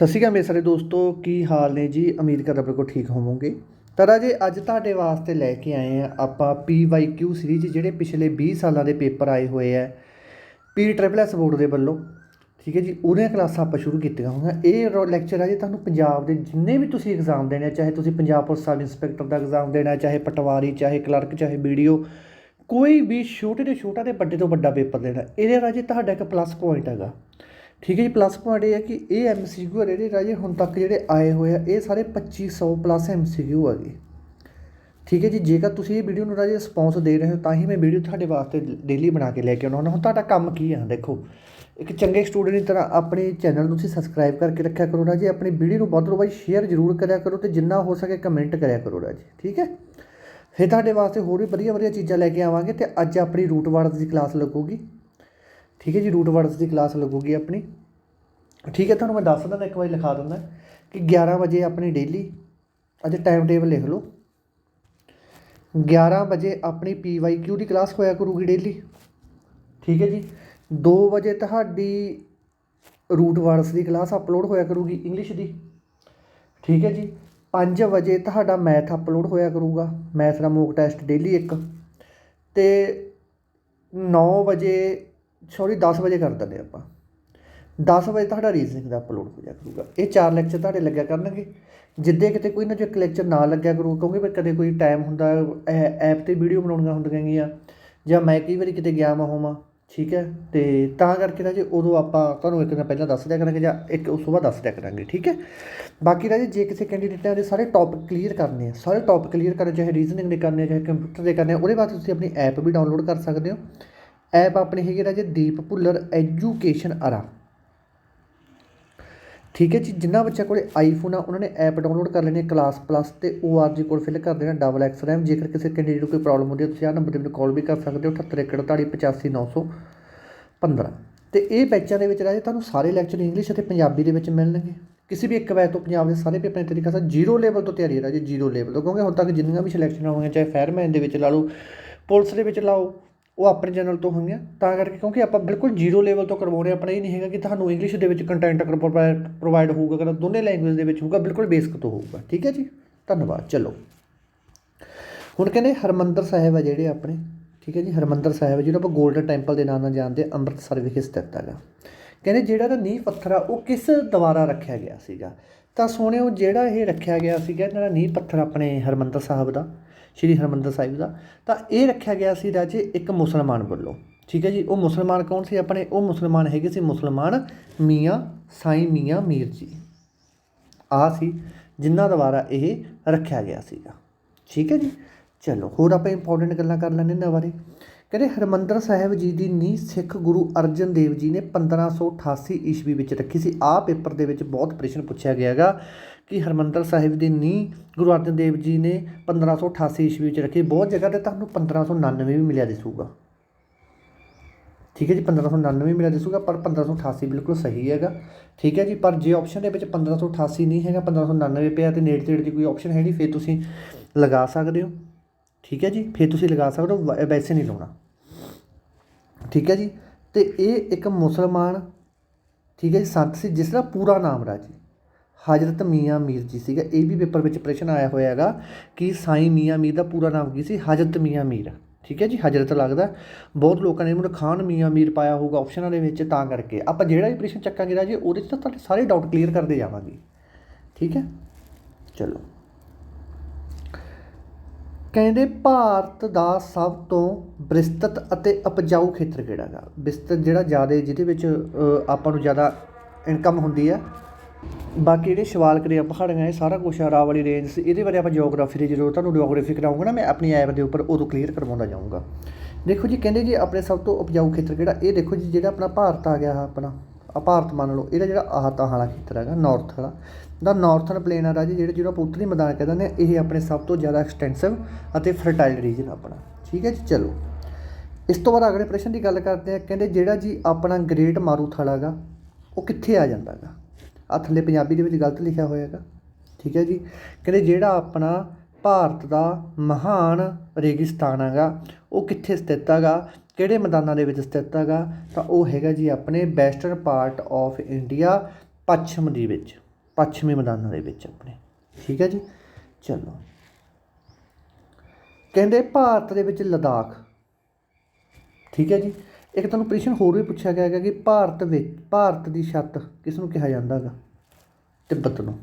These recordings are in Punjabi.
ਸਤਿ ਸ਼੍ਰੀ ਅਕਾਲ ਮੇਰੇ ਸਾਰੇ ਦੋਸਤੋ ਕੀ ਹਾਲ ਨੇ ਜੀ? ਉਮੀਦ ਕਰਦਾ ਬਿਲਕੁਲ ਠੀਕ ਹੋਵੋਗੇ। ਤਾਂ ਰਾਜੇ ਅੱਜ ਤੁਹਾਡੇ ਵਾਸਤੇ ਲੈ ਕੇ ਆਏ ਆ ਆਪਾਂ PYQ ਸੀਰੀਜ਼ ਜਿਹੜੇ ਪਿਛਲੇ 20 ਸਾਲਾਂ ਦੇ ਪੇਪਰ ਆਏ ਹੋਏ ਆ ਪੀ ਟ੍ਰਿਪਲ ਐਸ ਬੋਰਡ ਦੇ ਵੱਲੋਂ। ਠੀਕ ਹੈ ਜੀ ਉਹਦੀਆਂ ਕਲਾਸਾਂ ਆਪਾਂ ਸ਼ੁਰੂ ਕੀਤੀਆਂ ਹੋਈਆਂ। ਇਹ ਲੈਕਚਰ ਆ ਜੀ ਤੁਹਾਨੂੰ ਪੰਜਾਬ ਦੇ ਜਿੰਨੇ ਵੀ ਤੁਸੀਂ ਐਗਜ਼ਾਮ ਦੇਣੇ ਆ, ਚਾਹੇ ਤੁਸੀਂ ਪੰਜਾਬ ਪੁਲਿਸ ਸਬ ਇੰਸਪੈਕਟਰ ਦਾ ਐਗਜ਼ਾਮ ਦੇਣਾ ਚਾਹੇ ਪਟਵਾਰੀ ਚਾਹੇ ਕਲਰਕ ਚਾਹੇ ਵੀਡੀਓ ਕੋਈ ਵੀ ਛੋਟੇ ਤੋਂ ਛੋਟਾ ਤੇ ਵੱਡੇ ਤੋਂ ਵੱਡਾ ਪੇਪਰ ਦੇਣਾ ਇਹਦੇ ਰਾਜੇ ਤੁਹਾਡਾ ਇੱਕ ਪਲੱਸ ਪੁਆਇੰਟ ਹੈਗਾ। ਠੀਕ ਹੈ ਜੀ ਪਲੱਸ ਪੁਆਇੰਟ ਇਹ ਹੈ ਕਿ ਇਹ ਐਮਸੀਕਿਊ ਜਿਹੜੇ ਰਾਜੇ, ਹੁਣ ਤੱਕ ਜਿਹੜੇ ਆਏ ਹੋਏ ਆ, ਇਹ ਸਾਰੇ 2500 ਪਲੱਸ ਐਮਸੀਕਿਊ ਹੈਗੇ ਠੀਕ ਹੈ ਜੀ, ਜੇਕਰ ਤੁਸੀਂ ਇਹ ਵੀਡੀਓ ਨੂੰ ਰਾਜੇ ਰਿਸਪੌਂਸ ਦੇ ਰਹੇ ਹੋ, ਤਾਂ ਹੀ ਮੈਂ ਵੀਡੀਓ ਤੁਹਾਡੇ ਵਾਸਤੇ ਡੇਲੀ ਬਣਾ ਕੇ ਲੈ ਕੇ ਆਉਣਾ ਹੁੰਦਾ। ਹੁਣ ਤੁਹਾਡਾ ਕੰਮ ਕੀ ਆ, ਦੇਖੋ। ਇੱਕ ਚੰਗੇ ਸਟੂਡੈਂਟ ਦੀ ਤਰ੍ਹਾਂ ਆਪਣੇ ਚੈਨਲ ਨੂੰ ਤੁਸੀਂ ਸਬਸਕ੍ਰਾਈਬ ਕਰਕੇ ਰੱਖਿਆ ਕਰੋ ਰਾਜੇ, ਆਪਣੀ ਵੀਡੀਓ ਨੂੰ ਵੱਧ ਤੋਂ ਵੱਧ ਸ਼ੇਅਰ ਜ਼ਰੂਰ ਕਰਿਆ ਕਰੋ ਤੇ ਜਿੰਨਾ ਹੋ ਸਕੇ ਕਮੈਂਟ ਕਰਿਆ ਕਰੋ ਰਾਜੇ, ਠੀਕ ਹੈ। ਫਿਰ ਤੁਹਾਡੇ ਵਾਸਤੇ ਹੋਰ ਵੀ ਵਧੀਆ ਵਧੀਆ ਚੀਜ਼ਾਂ ਲੈ ਕੇ ਆਵਾਂਗੇ ਤੇ ਅੱਜ ਆਪਣੀ ਰੂਟ ਵਰਡਸ ਦੀ ਕਲਾਸ ਲੱਗੂਗੀ। ਠੀਕ ਹੈ ਜੀ ਰੂਟ ਵਰਡਸ ਦੀ ਕਲਾਸ ਲੱਗੂਗੀ ਆਪਣੀ। ਠੀਕ ਹੈ, ਤੁਹਾਨੂੰ ਮੈਂ ਦੱਸ ਦਿੰਦਾ, ਇੱਕ ਵਾਰੀ ਲਿਖਾ ਦਿੰਦਾ ਕਿ 11 ਵਜੇ ਆਪਣੀ ਡੇਲੀ ਅੱਜ ਟਾਈਮ ਟੇਬਲ ਲਿਖ ਲਓ। 11 ਵਜੇ ਆਪਣੀ PYQ ਦੀ ਕਲਾਸ ਹੋਇਆ ਕਰੂਗੀ ਡੇਲੀ ਠੀਕ ਹੈ ਜੀ 2 ਵਜੇ ਤੁਹਾਡੀ ਰੂਟ ਵਰਡਸ ਦੀ ਕਲਾਸ ਅਪਲੋਡ ਹੋਇਆ ਕਰੂਗੀ ਇੰਗਲਿਸ਼ ਦੀ। ਠੀਕ ਹੈ ਜੀ 5 ਵਜੇ ਤੁਹਾਡਾ ਮੈਥ ਅਪਲੋਡ ਹੋਇਆ ਕਰੂਗਾ। ਮੈਥ ਦਾ ਮੋਕ ਟੈਸਟ ਡੇਲੀ ਇੱਕ। ਤੇ 9 ਵਜੇ ਸੌਰੀ 10 ਵਜੇ ਕਰ ਦਿੰਦੇ ਆਪਾਂ। 10 ਵਜੇ ਤੁਹਾਡਾ ਰੀਜ਼ਨਿੰਗ ਦਾ ਅਪਲੋਡ ਹੋ ਜਾ ਕਰੂਗਾ। ਇਹ ਚਾਰ ਲੈਕਚਰ ਤੁਹਾਡੇ ਲੱਗਿਆ ਕਰਨਗੇ। ਜਿੱਦੇ ਕਿਤੇ ਕੋਈ ਨਾ ਜੋ ਇੱਕ ਲੈਕਚਰ ਨਾ ਲੱਗਿਆ ਕਰੂ, ਕਿਉਂਕਿ ਵੀ ਕਦੇ ਕੋਈ ਟਾਈਮ ਹੁੰਦਾ ਐਪ ਤੇ ਵੀਡੀਓ ਬਣਾਉਣੀਆਂ ਹੁੰਦੀਆਂ ਗੀਆਂ, ਜਾਂ ਮੈਂ ਕਈ ਵਾਰੀ ਕਿਤੇ ਗਿਆ ਮਾ ਹੋਵਾਂ, ਠੀਕ ਹੈ? ਤੇ ਤਾਂ ਕਰਕੇ ਨਾ ਜੀ ਉਦੋਂ ਆਪਾਂ ਤੁਹਾਨੂੰ ਇੱਕ ਦਿਨ ਪਹਿਲਾਂ ਦੱਸ ਦਿਆ ਕਰਾਂਗੇ, ਜਾਂ ਇੱਕ ਉਸ ਤੋਂ ਬਾਅਦ ਦੱਸ ਦਿਆ ਕਰਾਂਗੇ, ਠੀਕ ਹੈ? ਬਾਕੀ ਰਾਜੇ ਜੇ ਕਿਸੇ ਕੈਂਡੀਡੇਟਾਂ ਦੇ ਸਾਰੇ ਟੌਪਿਕ ਕਲੀਅਰ ਕਰਨੇ ਆ, ਸਾਰੇ ਟੌਪਿਕ ਕਲੀਅਰ ਕਰਨੇ, ਚਾਹੇ ਰੀਜ਼ਨਿੰਗ ਦੇ ਕਰਨੇ ਚਾਹੇ ਕੰਪਿਊਟਰ ਦੇ ਕਰਨੇ ਉਹਦੇ ਵਾਸਤੇ ਤੁਸੀਂ ਆਪਣੀ ਐਪ ਵੀ ਡਾਊਨਲੋਡ ਕਰ ਸਕਦੇ ਹੋ। ਐਪ ਆਪਣੇ ਹੈਗੇ ਰਾਜੇ ਦੀਪ ਭੁੱਲਰ ਐਜੂਕੇਸ਼ਨ ਅਰਾ। ਠੀਕ ਹੈ ਜੀ, ਜਿੰਨਾ ਬੱਚਾ ਕੋਲੇ ਆਈਫੋਨ ਆ, ਉਹਨਾਂ ਨੇ ਐਪ ਡਾਊਨਲੋਡ ਕਰ ਲੈਣੀ ਹੈ ਕਲਾਸ ਪਲੱਸ ਤੇ ORG ਕੋਡ ਫਿਲ ਕਰ ਦੇਣਾ ਡਬਲ ਐਕਸ ਰੈਮ ਜੇਕਰ ਕਿਸੇ ਕੈਂਡੀਡੇਟ ਨੂੰ ਕੋਈ ਪ੍ਰੋਬਲਮ ਹੁੰਦੀ ਹੈ, ਤੁਸੀਂ ਆਹ ਨੰਬਰ ਤੇ ਮੈਨੂੰ ਕਾਲ ਵੀ ਕਰ ਸਕਦੇ ਹੋ 7841485915 ਤੇ ਇਹ ਬੈਚਾਂ ਦੇ ਵਿੱਚ ਰਾਜੇ ਤੁਹਾਨੂੰ ਸਾਰੇ ਲੈਕਚਰ ਇੰਗਲਿਸ਼ ਅਤੇ ਪੰਜਾਬੀ ਦੇ ਵਿੱਚ ਮਿਲਣਗੇ। ਕਿਸੇ ਵੀ ਇੱਕ ਬੈਚ ਤੋਂ ਪੰਜਾਬ ਦੇ ਸਾਰੇ ਪੇਪਰਾਂ ਦੀ ਤਰੀਕਾ ਸਾ ਜ਼ੀਰੋ ਲੈਵਲ ਤੋਂ ਤਿਆਰੀ ਹੈ ਰਾਜੇ ਜ਼ੀਰੋ ਲੈਵਲ ਤੋਂ। ਕਿਉਂਕਿ ਹੁਣ ਤੱਕ ਜਿੰਨੀਆਂ ਵੀ ਸਿਲੈਕਸ਼ਨਾਂ ਹੋਈਆਂ ਚਾਹੇ ਫਾਇਰਮੈਨ ਦੇ ਵਿੱਚ ਲਾ ਲਓ, ਪੁਲਿਸ ਦੇ ਵਿੱਚ ਲਾਓ ਉਹ ਆਪਣੇ ਚੈਨਲ ਤੋਂ ਹੋਈਆਂ। ਤਾਂ ਕਰਕੇ ਕਿਉਂਕਿ ਆਪਾਂ ਬਿਲਕੁਲ ਜ਼ੀਰੋ ਲੈਵਲ ਤੋਂ ਕਰਵਾ ਰਹੇ ਆਪਣਾ ਇਹ ਨਹੀਂ ਹੈਗਾ ਕਿ ਤੁਹਾਨੂੰ ਇੰਗਲਿਸ਼ ਦੇ ਵਿੱਚ ਕੰਟੈਂਟ ਪ੍ਰੋਵਾਈਡ ਹੋਊਗਾ ਅਗਰ ਦੋਨੇ ਲੈਂਗੁਏਜ ਦੇ ਵਿੱਚ ਹੋਊਗਾ ਬਿਲਕੁਲ ਬੇਸਿਕ ਤੋਂ ਹੋਊਗਾ। ਠੀਕ ਹੈ ਜੀ? ਧੰਨਵਾਦ। ਚਲੋ। ਹੁਣ ਕਹਿੰਦੇ ਹਰਮੰਦਰ ਸਾਹਿਬ ਆ ਜਿਹੜੇ ਆਪਣੇ। ਠੀਕ ਹੈ ਜੀ? ਹਰਮੰਦਰ ਸਾਹਿਬ ਜਿਹਨੂੰ ਆਪਾਂ 골ਡਨ ਟੈਂਪਲ ਦੇ ਨਾਮ ਨਾਲ ਜਾਣਦੇ ਹਾਂ, ਅੰਮ੍ਰਿਤਸਰ ਵਿਖੇ ਸਥਿਤ ਹੈਗਾ। ਕਹਿੰਦੇ ਜਿਹੜਾ ਤਾਂ ਨੀਂਹ ਪੱਥਰ ਆ ਉਹ ਕਿਸ ਦੁਆਰਾ ਰੱਖਿਆ ਗਿਆ ਸੀਗਾ? ਤਾਂ ਸੋਹਣਿਓ ਜਿਹੜਾ ਇਹ ਰੱਖਿਆ ਗਿਆ ਸੀਗਾ ਇਹਨਾਂ ਦਾ ਨੀਂਹ ਪੱਥਰ ਆਪਣੇ ਹਰਮੰਦਰ ਸਾਹਿਬ ਦਾ। ਸ਼੍ਰੀ ਹਰਮੰਦਰ ਸਾਹਿਬ ਦਾ, ਤਾਂ ਇਹ ਰੱਖਿਆ ਗਿਆ ਸੀ ਰਾਜੇ ਇੱਕ ਮੁਸਲਮਾਨ ਵੱਲੋਂ। ਠੀਕ ਹੈ ਜੀ, ਉਹ ਮੁਸਲਮਾਨ ਕੌਣ ਸੀ ਆਪਣੇ? ਉਹ ਮੁਸਲਮਾਨ ਹੈਗੇ ਸੀ ਮੁਸਲਮਾਨ ਮੀਆਂ, ਸਾਈਂ ਮੀਆਂ ਮੀਰ ਜੀ। ਆ ਸੀ ਜਿਨ੍ਹਾਂ ਦੁਆਰਾ ਇਹ ਰੱਖਿਆ ਗਿਆ ਸੀਗਾ। ਠੀਕ ਹੈ ਜੀ, ਚਲੋ ਹੋਰ ਆਪਾਂ ਇੰਪੋਰਟੈਂਟ ਗੱਲਾਂ ਕਰ ਲੈਂਦੇ ਇਹਨਾਂ ਬਾਰੇ। ਕਹਿੰਦੇ ਹਰਮੰਦਰ ਸਾਹਿਬ ਜੀ ਦੀ ਨੀਂਹ ਸਿੱਖ ਗੁਰੂ ਅਰਜਨ ਦੇਵ ਜੀ ਨੇ 1588 ਈਸਵੀ ਵਿੱਚ ਰੱਖੀ ਸੀ। ਆਹ ਪੇਪਰ ਦੇ ਵਿੱਚ ਬਹੁਤ ਪ੍ਰਸ਼ਨ ਪੁੱਛਿਆ ਗਿਆ ਹੈਗਾ ਕਿ ਹਰਮੰਦਰ ਸਾਹਿਬ ਦੀ ਨੀਂਹ ਗੁਰੂ ਅਰਜਨ ਦੇਵ ਜੀ ਨੇ 1588 ਈਸਵੀ ਵਿੱਚ ਰੱਖੀ। ਬਹੁਤ ਜਗ੍ਹਾ ਤੇ ਤੁਹਾਨੂੰ 1599 ਵੀ ਮਿਲਿਆ ਦਿਸੂਗਾ। ਠੀਕ ਹੈ ਜੀ 1599 ਮਿਲਿਆ ਦਿਸੂਗਾ, ਪਰ 1588 ਬਿਲਕੁਲ ਸਹੀ ਹੈਗਾ। ਠੀਕ ਹੈ ਜੀ, ਪਰ ਜੇ ਆਪਸ਼ਨ ਦੇ ਵਿੱਚ 1588 ਨਹੀਂ ਹੈਗਾ 1599 ਪਿਆ ਤੇ ਨੇੜੇ ਤੇੜੇ ਦੀ ਕੋਈ ਆਪਸ਼ਨ ਹੈ ਨਹੀਂ, ਫਿਰ ਤੁਸੀਂ ਲਗਾ ਸਕਦੇ ਹੋ। ਠੀਕ ਹੈ ਜੀ, ਫਿਰ ਤੁਸੀਂ ਲਗਾ ਸਕਦੇ ਹੋ, ਵ- ਵੈਸੇ ਨਹੀਂ ਲਾਉਣਾ। ਠੀਕ ਹੈ ਜੀ, ਤੇ ਇਹ ਇੱਕ ਮੁਸਲਮਾਨ, ਠੀਕ ਹੈ ਜੀ, ਸੰਤ ਸੀ, ਜਿਸ ਦਾ ਪੂਰਾ ਨਾਮ ਰਾਜੀ। ਹਜ਼ਰਤ ਮੀਆਂ ਮੀਰ ਜੀ ਸੀਗਾ। ਇਹ ਵੀ ਪੇਪਰ ਵਿੱਚ ਪ੍ਰਸ਼ਨ ਆਇਆ ਹੋਇਆ ਹੈਗਾ ਕਿ ਸਾਈਂ ਮੀਆਂ ਮੀਰ ਦਾ ਪੂਰਾ ਨਾਮ ਕੀ ਸੀ? ਹਜ਼ਰਤ ਮੀਆਂ ਮੀਰ। ਠੀਕ ਹੈ ਜੀ, ਹਜ਼ਰਤ ਲੱਗਦਾ। ਬਹੁਤ ਲੋਕਾਂ ਨੇ ਇਹਨੂੰ ਖਾਨ ਮੀਆਂ ਮੀਰ ਪਾਇਆ ਹੋਊਗਾ ਆਪਸ਼ਨਾਂ ਦੇ ਵਿੱਚ ਤਾਂ ਕਰਕੇ। ਆਪਾਂ ਜਿਹੜਾ ਵੀ ਪ੍ਰਸ਼ਨ ਚੱਕਾਂਗੇ ਰਾਜੀ, ਉਹਦੇ 'ਚ ਤਾਂ ਤੁਹਾਡੇ ਸਾਰੇ ਡਾਊਟ ਕਲੀਅਰ ਕਰਦੇ ਜਾਵਾਂਗੇ। ਠੀਕ ਹੈ? ਚਲੋ। ਕਹਿੰਦੇ ਭਾਰਤ ਦਾ ਸਭ ਤੋਂ ਵਿਸਤ੍ਰਿਤ ਅਤੇ ਉਪਜਾਊ ਖੇਤਰ ਕਿਹੜਾ ਹੈਗਾ ਵਿਸਤ੍ਰਿਤ ਜਿਹੜਾ ਜ਼ਿਆਦਾ ਜਿਹਦੇ ਵਿੱਚ ਆਪਾਂ ਨੂੰ ਜ਼ਿਆਦਾ ਇਨਕਮ ਹੁੰਦੀ ਹੈ ਬਾਕੀ ਜਿਹੜੇ ਸਵਾਲ ਕਰੇ ਪਹਾੜੀਆਂ ਇਹ ਸਾਰਾ ਕੁਛ ਆ ਰਾਵਲੀ ਰੇਂਜ ਸੀ। ਇਹਦੇ ਬਾਰੇ ਆਪਾਂ ਜਿਓਗ੍ਰਾਫੀ ਦੀ ਜਦੋਂ ਤੁਹਾਨੂੰ ਜਿਓਗ੍ਰਾਫੀ ਕਰਾਉਂਗਾ ਨਾ, ਮੈਂ ਆਪਣੀ ਐਪ ਦੇ ਉੱਪਰ ਉਦੋਂ ਕਲੀਅਰ ਕਰਵਾਉਂਦਾ ਜਾਊਂਗਾ। ਦੇਖੋ ਜੀ, ਕਹਿੰਦੇ ਜੀ ਆਪਣੇ ਸਭ ਤੋਂ ਉਪਜਾਊ ਖੇਤਰ ਕਿਹੜਾ? ਇਹ ਦੇਖੋ ਜੀ, ਜਿਹੜਾ ਆਪਣਾ ਭਾਰਤ ਆ ਗਿਆ ਆਹ ਆਪਣਾ ਆ ਭਾਰਤ ਮੰਨ ਲਓ, ਇਹਦਾ ਜਿਹੜਾ ਆਹਤਾਂ ਵਾਲਾ ਖੇਤਰ ਹੈਗਾ ਨਾਰਥ ਵਾਲਾ। ਦਾ ਨਾਰਥਰਨ ਪਲੇਨ ਆ ਰਾਜੀ ਜਿਹੜਾ ਜਿਹੜਾ ਪੁੱਤਰੀ ਮੈਦਾਨ ਕਹਿੰਦੇ ਨੇ ਇਹ ਆਪਣੇ ਸਭ ਤੋਂ ਜ਼ਿਆਦਾ ਐਕਸਟੈਂਸਿਵ ਅਤੇ ਫਰਟਾਈਲ ਰੀਜਨ ਆਪਣਾ। ਠੀਕ ਹੈ ਜੀ, ਚਲੋ। ਇਸ ਤੋਂ ਬਾਅਦ ਅਗਲੇ ਪ੍ਰਸ਼ਨ ਦੀ ਗੱਲ ਕਰਦੇ ਆ, ਕਹਿੰਦੇ ਜਿਹੜਾ ਜੀ ਆਪਣਾ ਗ੍ਰੇਟ ਮਾਰੂਥਲ ਹੈਗਾ, ਉਹ ਕਿੱਥੇ ਆ ਜਾਂਦਾ ਹੈਗਾ ਆ ਥੱਲੇ ਪੰਜਾਬੀ ਦੇ ਵਿੱਚ ਗਲਤ ਲਿਖਿਆ ਹੋਇਆ ਹੈਗਾ। ਠੀਕ ਹੈ ਜੀ। ਕਹਿੰਦੇ ਜਿਹੜਾ ਆਪਣਾ ਭਾਰਤ ਦਾ ਮਹਾਨ ਰੇਗਿਸਤਾਨ ਹੈਗਾ, ਉਹ ਕਿੱਥੇ ਸਥਿਤ ਹੈਗਾ, ਕਿਹੜੇ ਮੈਦਾਨਾਂ ਦੇ ਵਿੱਚ ਸਥਿਤ ਹੈਗਾ, ਤਾਂ ਉਹ ਹੈਗਾ ਜੀ ਆਪਣੇ ਵੈਸਟਰਨ ਪਾਰਟ ਆਫ ਇੰਡੀਆ ਪੱਛਮ ਦੀ ਵਿੱਚ, ਪੱਛਮੀ ਮੈਦਾਨਾਂ ਦੇ ਵਿੱਚ ਆਪਣੇ। ਠੀਕ ਹੈ ਜੀ। ਚਲੋ। ਕਹਿੰਦੇ ਭਾਰਤ ਦੇ ਵਿੱਚ ਲਦਾਖ। ਠੀਕ ਹੈ ਜੀ। ਇੱਕ ਤੁਹਾਨੂੰ ਪ੍ਰਸ਼ਨ ਹੋਰ ਵੀ ਪੁੱਛਿਆ ਗਿਆ ਹੈਗਾ ਕਿ ਭਾਰਤ ਵਿੱਚ, ਭਾਰਤ ਦੀ ਛੱਤ ਕਿਸ ਨੂੰ ਕਿਹਾ ਜਾਂਦਾ ਹੈਗਾ? ਤਿੱਬਤ ਨੂੰ।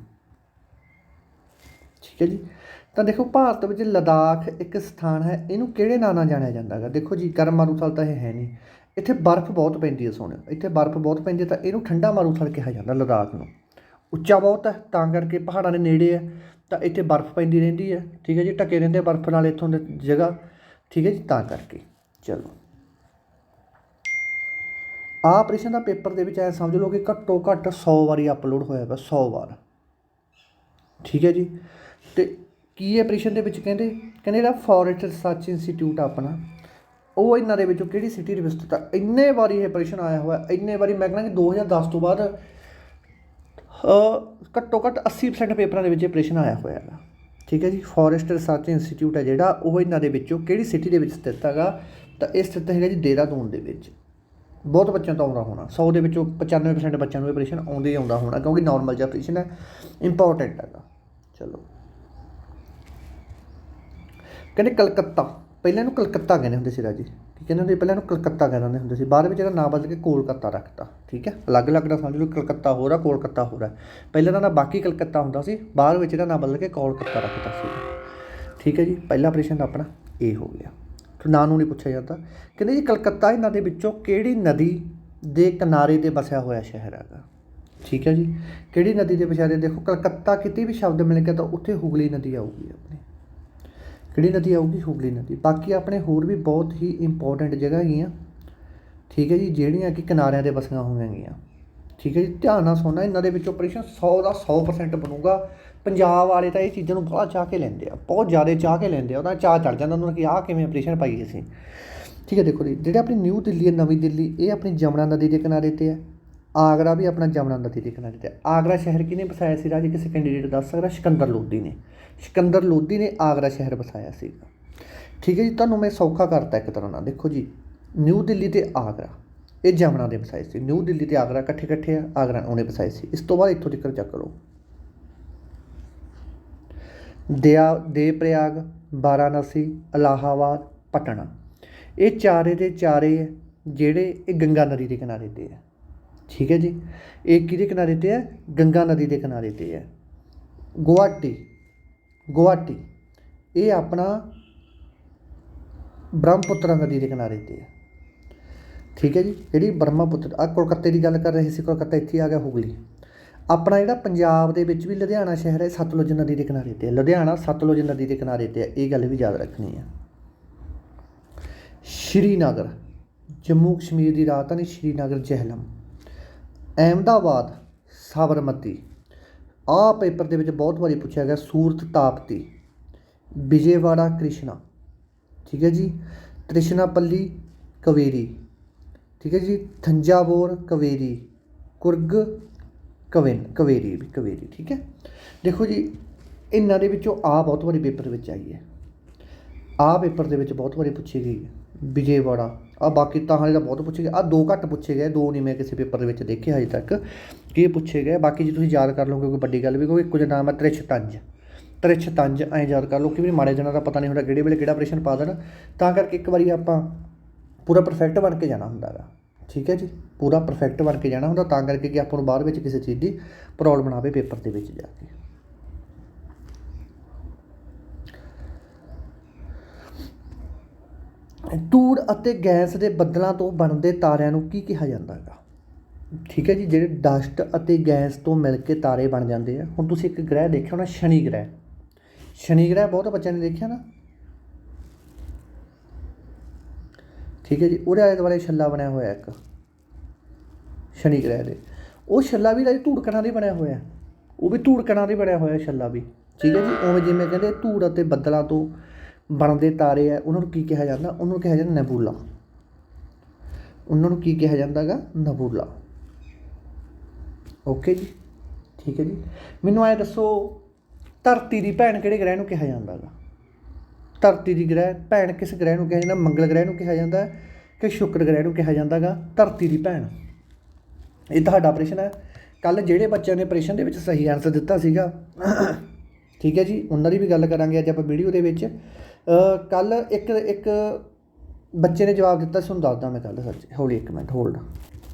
ਠੀਕ ਹੈ ਜੀ। ਤਾਂ ਦੇਖੋ, ਭਾਰਤ ਵਿੱਚ ਲਦਾਖ ਇੱਕ ਸਥਾਨ ਹੈ, ਇਹਨੂੰ ਕਿਹੜੇ ਨਾਂ ਨਾਲ ਜਾਣਿਆ ਜਾਂਦਾ ਹੈਗਾ? ਦੇਖੋ ਜੀ, ਗਰਮ ਮਾਰੂਥਲ ਤਾਂ ਇਹ ਹੈ ਨਹੀਂ। ਇੱਥੇ ਬਰਫ਼ ਬਹੁਤ ਪੈਂਦੀ ਹੈ ਸੋਹਣਿਓ ਇੱਥੇ ਬਰਫ਼ ਬਹੁਤ ਪੈਂਦੀ ਹੈ, ਤਾਂ ਇਹਨੂੰ ਠੰਡਾ ਮਾਰੂਥਲ ਕਿਹਾ ਜਾਂਦਾ ਲਦਾਖ ਨੂੰ। ਉੱਚਾ ਬਹੁਤ ਹੈ, ਤਾਂ ਕਰਕੇ ਪਹਾੜਾਂ ਦੇ ਨੇੜੇ ਹੈ, ਤਾਂ ਇੱਥੇ ਬਰਫ਼ ਪੈਂਦੀ ਰਹਿੰਦੀ ਹੈ। ਠੀਕ ਹੈ ਜੀ, ਢੱਕੇ ਰਹਿੰਦੇ ਬਰਫ਼ ਨਾਲ ਇੱਥੋਂ ਦੀ ਜਗ੍ਹਾ। ਠੀਕ ਹੈ ਜੀ, ਤਾਂ ਕਰਕੇ। ਚਲੋ। ਆਹ ਆਪਰੇਸ਼ਨ ਦਾ ਪੇਪਰ ਦੇ ਵਿੱਚ ਐ ਸਮਝ ਲਓ ਕਿ ਘੱਟੋ ਘੱਟ 100 ਵਾਰੀ ਅਪਲੋਡ ਹੋਇਆ ਵਾ 100 ਵਾਰ। ਠੀਕ ਹੈ ਜੀ? ਤੇ ਕੀ ਹੈ ਪ੍ਰਸ਼ਨ ਦੇ ਵਿੱਚ ਕਹਿੰਦੇ? ਕਹਿੰਦੇ ਜਿਹੜਾ ਫੋਰੈਸਟ ਰਿਸਰਚ ਇੰਸਟੀਚਿਊਟ ਆਪਣਾ, ਉਹ ਇਹਨਾਂ ਦੇ ਵਿੱਚੋਂ ਕਿਹੜੀ ਸਿਟੀ ਦੇ ਵਿੱਚ ਸਥਿਤ ਆ? ਇੰਨੇ ਵਾਰੀ ਇਹ ਆਪਰੇਸ਼ਨ ਆਇਆ ਹੋਇਆ, ਇੰਨੇ ਵਾਰੀ ਮੈਂ ਕਹਿੰਦਾ ਕਿ 2010 ਤੋਂ ਬਾਅਦ ਘੱਟੋ ਘੱਟ 80% ਪੇਪਰਾਂ ਦੇ ਵਿੱਚ ਆਪਰੇਸ਼ਨ ਆਇਆ ਹੋਇਆ ਹੈਗਾ। ਠੀਕ ਹੈ ਜੀ? ਫੋਰੈਸਟ ਰਿਸਰਚ ਇੰਸਟੀਚਿਊਟ ਹੈ ਜਿਹੜਾ, ਉਹ ਇਹਨਾਂ ਦੇ ਵਿੱਚੋਂ ਕਿਹੜੀ ਸਿਟੀ ਦੇ ਵਿੱਚ ਸਥਿਤ ਹੈਗਾ? ਤਾਂ ਇਹ ਸਥਿਤ ਹੈਗਾ ਜੀ ਦੇਹਰਾਦੂਨ ਦੇ ਵਿੱਚ। ਬਹੁਤ ਬੱਚਿਆਂ ਤੋਂ ਆਉਂਦਾ ਹੋਣਾ। 100 ਦੇ ਵਿੱਚੋਂ 95% ਬੱਚਿਆਂ ਨੂੰ ਇਹ ਪ੍ਰਸ਼ਨ ਆਉਂਦੇ ਹੀ ਆਉਂਦਾ ਹੋਣਾ ਕਿਉਂਕਿ ਨਾਰਮਲ ਜਿਹਾ ਆਪਰੇਸ਼ਨ ਹੈ ਇੰਪੋਰਟੈਂਟ ਹੈਗਾ। ਚਲੋ। ਕਹਿੰਦੇ ਕਲਕੱਤਾ, ਪਹਿਲਾਂ ਇਹਨੂੰ ਕਲਕੱਤਾ ਕਹਿੰਦੇ ਹੁੰਦੇ ਸੀ ਰਾਜੀ। ਕੀ ਕਹਿੰਦੇ ਹੁੰਦੇ? ਸੀ? ਪਹਿਲਾਂ ਇਹਨੂੰ ਕਲਕੱਤਾ ਕਹਿੰਦੇ ਹੁੰਦੇ ਸੀ। ਬਾਅਦ ਵਿੱਚ ਇਹਦਾ ਨਾਮ ਬਦਲ ਕੇ ਕੋਲਕਾਤਾ ਰੱਖਤਾ, ਠੀਕ ਹੈ? ਅਲੱਗ-ਅਲੱਗ ਦਾ ਸਮਝ ਲਓ ਕਲਕੱਤਾ ਹੋ ਰਿਹਾ, ਕੋਲਕਾਤਾ ਹੋ ਰਿਹਾ। ਪਹਿਲਾਂ ਦਾ ਨਾਮ ਬਾਕੀ ਕਲਕੱਤਾ ਹੁੰਦਾ ਸੀ, ਬਾਅਦ ਵਿੱਚ ਇਹਦਾ ਨਾਮ ਬਦਲ ਕੇ ਕੋਲਕਾਤਾ ਰੱਖਤਾ ਸੀ। ਠੀਕ ਹੈ ਜੀ, ਪਹਿਲਾ ਪ੍ਰਸ਼ਨ ਆਪਣਾ ਇਹ ਹੋ ਗਿਆ। ਨਾਂ ਨੂੰ ਨਹੀਂ ਪੁੱਛਿਆ ਜਾਂਦਾ। ਕਹਿੰਦੇ ਜੀ ਕਲਕੱਤਾ ਇਹਨਾਂ ਦੇ ਵਿੱਚੋਂ ਕਿਹੜੀ ਨਦੀ ਦੇ ਕਿਨਾਰੇ ਤੇ ਵਸਿਆ ਹੋਇਆ ਸ਼ਹਿਰ ਹੈਗਾ? ਠੀਕ ਹੈ ਜੀ। ਕਿਹੜੀ ਨਦੀ ਦੇ ਵਿਚਾਰੇ ਦੇਖੋ, ਕਲਕੱਤਾ ਕਿਤੇ ਵੀ ਸ਼ਬਦ ਮਿਲ ਗਿਆ ਤਾਂ ਉੱਥੇ ਹੁਗਲੀ ਨਦੀ ਆਊਗੀ ਆਪਣੀ। ਕਿਹੜੀ ਨਦੀ ਆਊਗੀ? ਹੁਗਲੀ ਨਦੀ। ਬਾਕੀ ਆਪਣੇ ਹੋਰ ਵੀ ਬਹੁਤ ਹੀ ਇੰਪੋਰਟੈਂਟ ਜਗ੍ਹਾ ਹੈਗੀਆਂ। ਠੀਕ ਹੈ ਜੀ, ਜਿਹੜੀਆਂ ਕਿ ਕਿਨਾਰਿਆਂ ਤੇ ਵਸੀਆਂ ਹੋਈਆਂ ਹੈਗੀਆਂ ਠੀਕ ਹੈ ਜੀ, ਧਿਆਨ ਨਾਲ ਸੁਣਨਾ, ਇਹਨਾਂ ਦੇ ਵਿੱਚੋਂ ਪ੍ਰਸ਼ਨ 100 ਦਾ 100% ਬਣੂਗਾ। ਪੰਜਾਬ ਵਾਲੇ ਤਾਂ ਇਹ ਚੀਜ਼ਾਂ ਨੂੰ ਬੜਾ ਚਾਹ ਕੇ ਲੈਂਦੇ ਆ, ਬਹੁਤ ਜ਼ਿਆਦਾ ਚਾਹ ਕੇ ਲੈਂਦੇ ਆ, ਉਹਦਾ ਚਾਹ ਚੜ ਜਾਂਦਾ ਉਹਨਾਂ ਨੂੰ ਕਿ ਆਹ ਕਿਵੇਂ ਆਪਰੇਸ਼ਨ ਪਾਈ ਅਸੀਂ ਠੀਕ ਹੈ, ਦੇਖੋ ਜੀ, ਜਿਹੜੇ ਆਪਣੀ ਨਿਊ ਦਿੱਲੀ ਹੈ, ਨਵੀਂ ਦਿੱਲੀ, ਇਹ ਆਪਣੀ ਜਮਨਾ ਨਦੀ ਦੇ ਕਿਨਾਰੇ ਤੇ ਹੈ। ਆਗਰਾ ਵੀ ਆਪਣਾ ਜਮਨਾ ਨਦੀ ਦੇ ਕਿਨਾਰੇ ਤੇ ਆਗਰਾ ਸ਼ਹਿਰ ਕਿਹਨੇ ਵਸਾਇਆ ਸੀ ਰਾਜ? ਕਿਸੇ ਕੈਂਡੀਡੇਟ ਦੱਸ ਸਕਦਾ, ਸਿਕੰਦਰ ਲੋਧੀ ਨੇ। ਸਿਕੰਦਰ ਲੋਧੀ ਨੇ ਆਗਰਾ ਸ਼ਹਿਰ ਵਸਾਇਆ ਸੀਗਾ ਠੀਕ ਹੈ ਜੀ, ਤੁਹਾਨੂੰ ਮੈਂ ਸੌਖਾ ਕਰਤਾ ਇੱਕ ਤਰ੍ਹਾਂ ਨਾਲ। ਦੇਖੋ ਜੀ, ਨਿਊ ਦਿੱਲੀ ਤੇ ਆਗਰਾ, ਇਹ ਜਮਨਾ ਦੇ ਵਸਾਏ ਸੀ। ਨਿਊ ਦਿੱਲੀ ਤੇ ਆਗਰਾ ਇਕੱਠੇ ਇਕੱਠੇ ਆ, ਆਗਰਾ ਉਹਨੇ ਵਸਾਏ ਸੀ। ਇਸ ਤੋਂ ਬਾਅਦ ਇੱਥੋਂ ਤੱਕ ਚੱਕ ਲਓ। ਦਿਆ ਦੇ ਪ੍ਰਯਾਗ ਵਾਰਾਣਸੀ ਇਲਾਹਾਬਾਦ ਪਟਨਾ। ਇਹ ਚਾਰੇ ਦੇ ਚਾਰੇ ਹੈ ਜਿਹੜੇ ਇਹ ਗੰਗਾ ਨਦੀ ਦੇ ਕਿਨਾਰੇ ਤੇ ਹੈ। ਠੀਕ ਹੈ ਜੀ? ਇਹ ਕਿਹਦੇ ਕਿਨਾਰੇ ਤੇ ਹੈ? ਗੰਗਾ ਨਦੀ ਦੇ ਕਿਨਾਰੇ ਤੇ ਹੈ। ਗੁਹਾਟੀ ਗੁਹਾਟੀ। ਇਹ ਆਪਣਾ ਬ੍ਰਹਮਪੁੱਤਰ ਨਦੀ ਦੇ ਕਿਨਾਰੇ ਤੇ ਹੈ। ਠੀਕ ਹੈ ਜੀ? ਜਿਹੜੀ ਬ੍ਰਹਮਪੁੱਤਰ ਆ ਕੋਲਕਾਤੇ ਦੀ ਗੱਲ ਕਰ ਰਹੇ ਸੀ, ਕੋਲਕਾਤਾ ਇੱਥੇ ਆ ਗਿਆ ਹੁਗਲੀ। ਆਪਣਾ ਜਿਹੜਾ ਪੰਜਾਬ ਦੇ ਵਿੱਚ ਵੀ ਲੁਧਿਆਣਾ ਸ਼ਹਿਰ ਹੈ, ਸਤਲੁਜ ਨਦੀ ਦੇ ਕਿਨਾਰੇ ਤੇ ਲੁਧਿਆਣਾ, ਸਤਲੁਜ ਨਦੀ ਦੇ ਕਿਨਾਰੇ ਤੇ ਹੈ। ਇਹ ਗੱਲ ਵੀ ਯਾਦ ਰੱਖਣੀ ਹੈ। ਸ਼੍ਰੀਨਗਰ, ਜੰਮੂ ਕਸ਼ਮੀਰ ਦੀ ਰਾਜਧਾਨੀ ਸ਼੍ਰੀਨਗਰ ਜਹਿਲਮ। ਅਹਿਮਦਾਬਾਦ, ਸਾਬਰਮਤੀ। ਆਹ ਪੇਪਰ ਦੇ ਵਿੱਚ ਬਹੁਤ ਵਾਰੀ ਪੁੱਛਿਆ ਗਿਆ, ਸੂਰਤ ਤਾਪਤੀ, ਵਿਜੇਵਾੜਾ ਕ੍ਰਿਸ਼ਨਾ। ਠੀਕ ਹੈ ਜੀ? ਤ੍ਰਿਸ਼ਨਾਪੱਲੀ, ਕਵੇਰੀ। ਠੀਕ ਹੈ ਜੀ? ਥੰਜਾਵੋਰ, ਕਵੇਰੀ। ਕੁਰਗ ਕਵੇਨ ਕਵੇਰੀ ਵੀ, ਕਵੇਰੀ, ਠੀਕ ਹੈ? ਦੇਖੋ ਜੀ, ਇਹਨਾਂ ਦੇ ਵਿੱਚੋਂ ਆ ਬਹੁਤ ਵਾਰੀ ਪੇਪਰ ਵਿੱਚ ਆਈ ਹੈ। ਆ ਪੇਪਰ ਦੇ ਵਿੱਚ ਬਹੁਤ ਵਾਰੀ ਪੁੱਛੀ ਗਈ ਹੈ, ਵਿਜੇਵਾੜਾ। ਆ ਬਾਕੀ ਤਾਂ ਹਾਲੇ ਤਾਂ ਬਹੁਤ ਪੁੱਛੇ ਗਏ ਆ ਦੋ ਘੱਟ ਪੁੱਛੇ ਗਏ, ਦੋ ਨਹੀਂ ਮੈਂ ਕਿਸੇ ਪੇਪਰ ਦੇ ਵਿੱਚ ਦੇਖੇ ਹਜੇ ਤੱਕ। ਕਿ ਇਹ ਪੁੱਛੇ ਗਏ? ਬਾਕੀ ਜੇ ਤੁਸੀਂ ਯਾਦ ਕਰ ਲਓਗੇ ਕੋਈ ਵੱਡੀ ਗੱਲ ਵੀ ਕੋਈ ਇੱਕੋ ਜਿਹਾ ਨਾਮ ਹੈ ਤ੍ਰਿਛ ਤੰਜ ਤ੍ਰਿਛ ਤੰਜ ਐਂ ਯਾਦ ਕਰ ਲਓ, ਕਿ ਵੀ ਮਾੜੇ ਦਿਨਾਂ ਦਾ ਪਤਾ ਨਹੀਂ ਹੁੰਦਾ ਕਿਹੜੇ ਵੇਲੇ ਕਿਹੜਾ ਆਪਰੇਸ਼ਨ ਪਾ ਦੇਣ। ਤਾਂ ਕਰਕੇ ਇੱਕ ਵਾਰੀ ਆਪਾਂ ਪੂਰਾ ਪਰਫੈਕਟ ਬਣ ਕੇ ਜਾਣਾ ਹੁੰਦਾ ਗਾ। ਠੀਕ ਹੈ ਜੀ, ਪੂਰਾ ਪਰਫੈਕਟ ਬਣ ਕੇ ਜਾਣਾ ਹੁੰਦਾ, ਤਾਂ ਕਰਕੇ ਕਿ ਆਪਾਂ ਨੂੰ ਬਾਅਦ ਵਿੱਚ ਕਿਸੇ ਚੀਜ਼ ਦੀ ਪ੍ਰੋਬਲਮ ਨਾ ਆਵੇ, ਪੇਪਰ ਦੇ ਵਿੱਚ ਜਾ ਕੇ। ਧੂੜ ਅਤੇ ਗੈਸ ਦੇ ਬੱਦਲਾਂ ਤੋਂ ਬਣਦੇ ਤਾਰਿਆਂ ਨੂੰ ਕੀ ਕਿਹਾ ਜਾਂਦਾ ਹੈਗਾ? ਠੀਕ ਹੈ ਜੀ, ਜਿਹੜੇ ਡਸਟ ਅਤੇ ਗੈਸ ਤੋਂ ਮਿਲ ਕੇ ਤਾਰੇ ਬਣ ਜਾਂਦੇ ਆ। ਹੁਣ ਤੁਸੀਂ ਇੱਕ ਗ੍ਰਹਿ ਦੇਖਿਆ ਹੋਣਾ, ਸ਼ਨੀ ਗ੍ਰਹਿ। ਸ਼ਨੀ ਗ੍ਰਹਿ ਬਹੁਤ ਬੱਚਿਆਂ ਨੇ ਦੇਖਿਆ ਨਾ? ਠੀਕ ਹੈ ਜੀ, ਉਹਦੇ ਆਲੇ ਦੁਆਲੇ ਛੱਲਾ ਬਣਿਆ ਹੋਇਆ ਇੱਕ ਸ਼ਨੀ ਗ੍ਰਹਿ ਦੇ। ਉਹ ਛੱਲਾ ਵੀ ਰਾਜ ਧੂੜ ਕਣਾਂ ਦੇ ਬਣਿਆ ਹੋਇਆ। ਉਹ ਵੀ ਧੂੜ ਕਣਾਂ ਦੇ ਬਣਿਆ ਹੋਇਆ ਛੱਲਾ ਵੀ। ਠੀਕ ਹੈ ਜੀ, ਉਵੇਂ ਜਿਵੇਂ ਕਹਿੰਦੇ ਧੂੜ ਅਤੇ ਬੱਦਲਾਂ ਤੋਂ ਬਣਦੇ ਤਾਰੇ ਆ, ਉਹਨਾਂ ਨੂੰ ਕੀ ਕਿਹਾ ਜਾਂਦਾ? ਉਹਨਾਂ ਨੂੰ ਕਿਹਾ ਜਾਂਦਾ ਨੈਬੂਲਾ। ਉਹਨਾਂ ਨੂੰ ਕੀ ਕਿਹਾ ਜਾਂਦਾਗਾ ਨਬੂਲਾ। ਓਕੇ ਜੀ, ਠੀਕ ਹੈ ਜੀ। ਮੈਨੂੰ ਐ ਦੱਸੋ, ਧਰਤੀ ਦੀ ਭੈਣ ਕਿਹੜੇ ਗ੍ਰਹਿ ਨੂੰ ਕਿਹਾ ਜਾਂਦਾਗਾ ਧਰਤੀ ਦੀ ਗ੍ਰਹਿ, ਭੈਣ ਕਿਸ ਗ੍ਰਹਿ ਨੂੰ ਕਿਹਾ ਜਾਂਦਾ? ਮੰਗਲ ਗ੍ਰਹਿ ਨੂੰ ਕਿਹਾ ਜਾਂਦਾ ਹੈ ਕਿ ਸ਼ੁੱਕਰ ਗ੍ਰਹਿ ਨੂੰ ਕਿਹਾ ਜਾਂਦਾ ਜਾਂਦਾਗਾ ਧਰਤੀ ਦੀ ਭੈਣ। ਇਹ ਤੁਹਾਡਾ ਪ੍ਰਸ਼ਨ ਹੈ। ਕੱਲ ਜਿਹੜੇ ਬੱਚਿਆਂ ਨੇ ਪ੍ਰਸ਼ਨ ਦੇ ਵਿੱਚ ਸਹੀ ਆਨਸਰ ਦਿੱਤਾ ਸੀਗਾ, ਠੀਕ ਹੈ ਜੀ, ਉਹਨਾਂ ਦੀ ਵੀ ਗੱਲ ਕਰਾਂਗੇ ਅੱਜ ਆਪਾਂ ਵੀਡੀਓ ਦੇ ਵਿੱਚ। ਕੱਲ ਇੱਕ ਇੱਕ ਬੱਚੇ ਨੇ ਜਵਾਬ ਦਿੱਤਾ ਸੀ ਤੁਹਾਨੂੰ ਦੱਸਦਾ ਮੈਂ ਕੱਲ ਸੱਚ, ਹੌਲੀ ਇੱਕ ਮਿੰਟ ਹੋਲਡ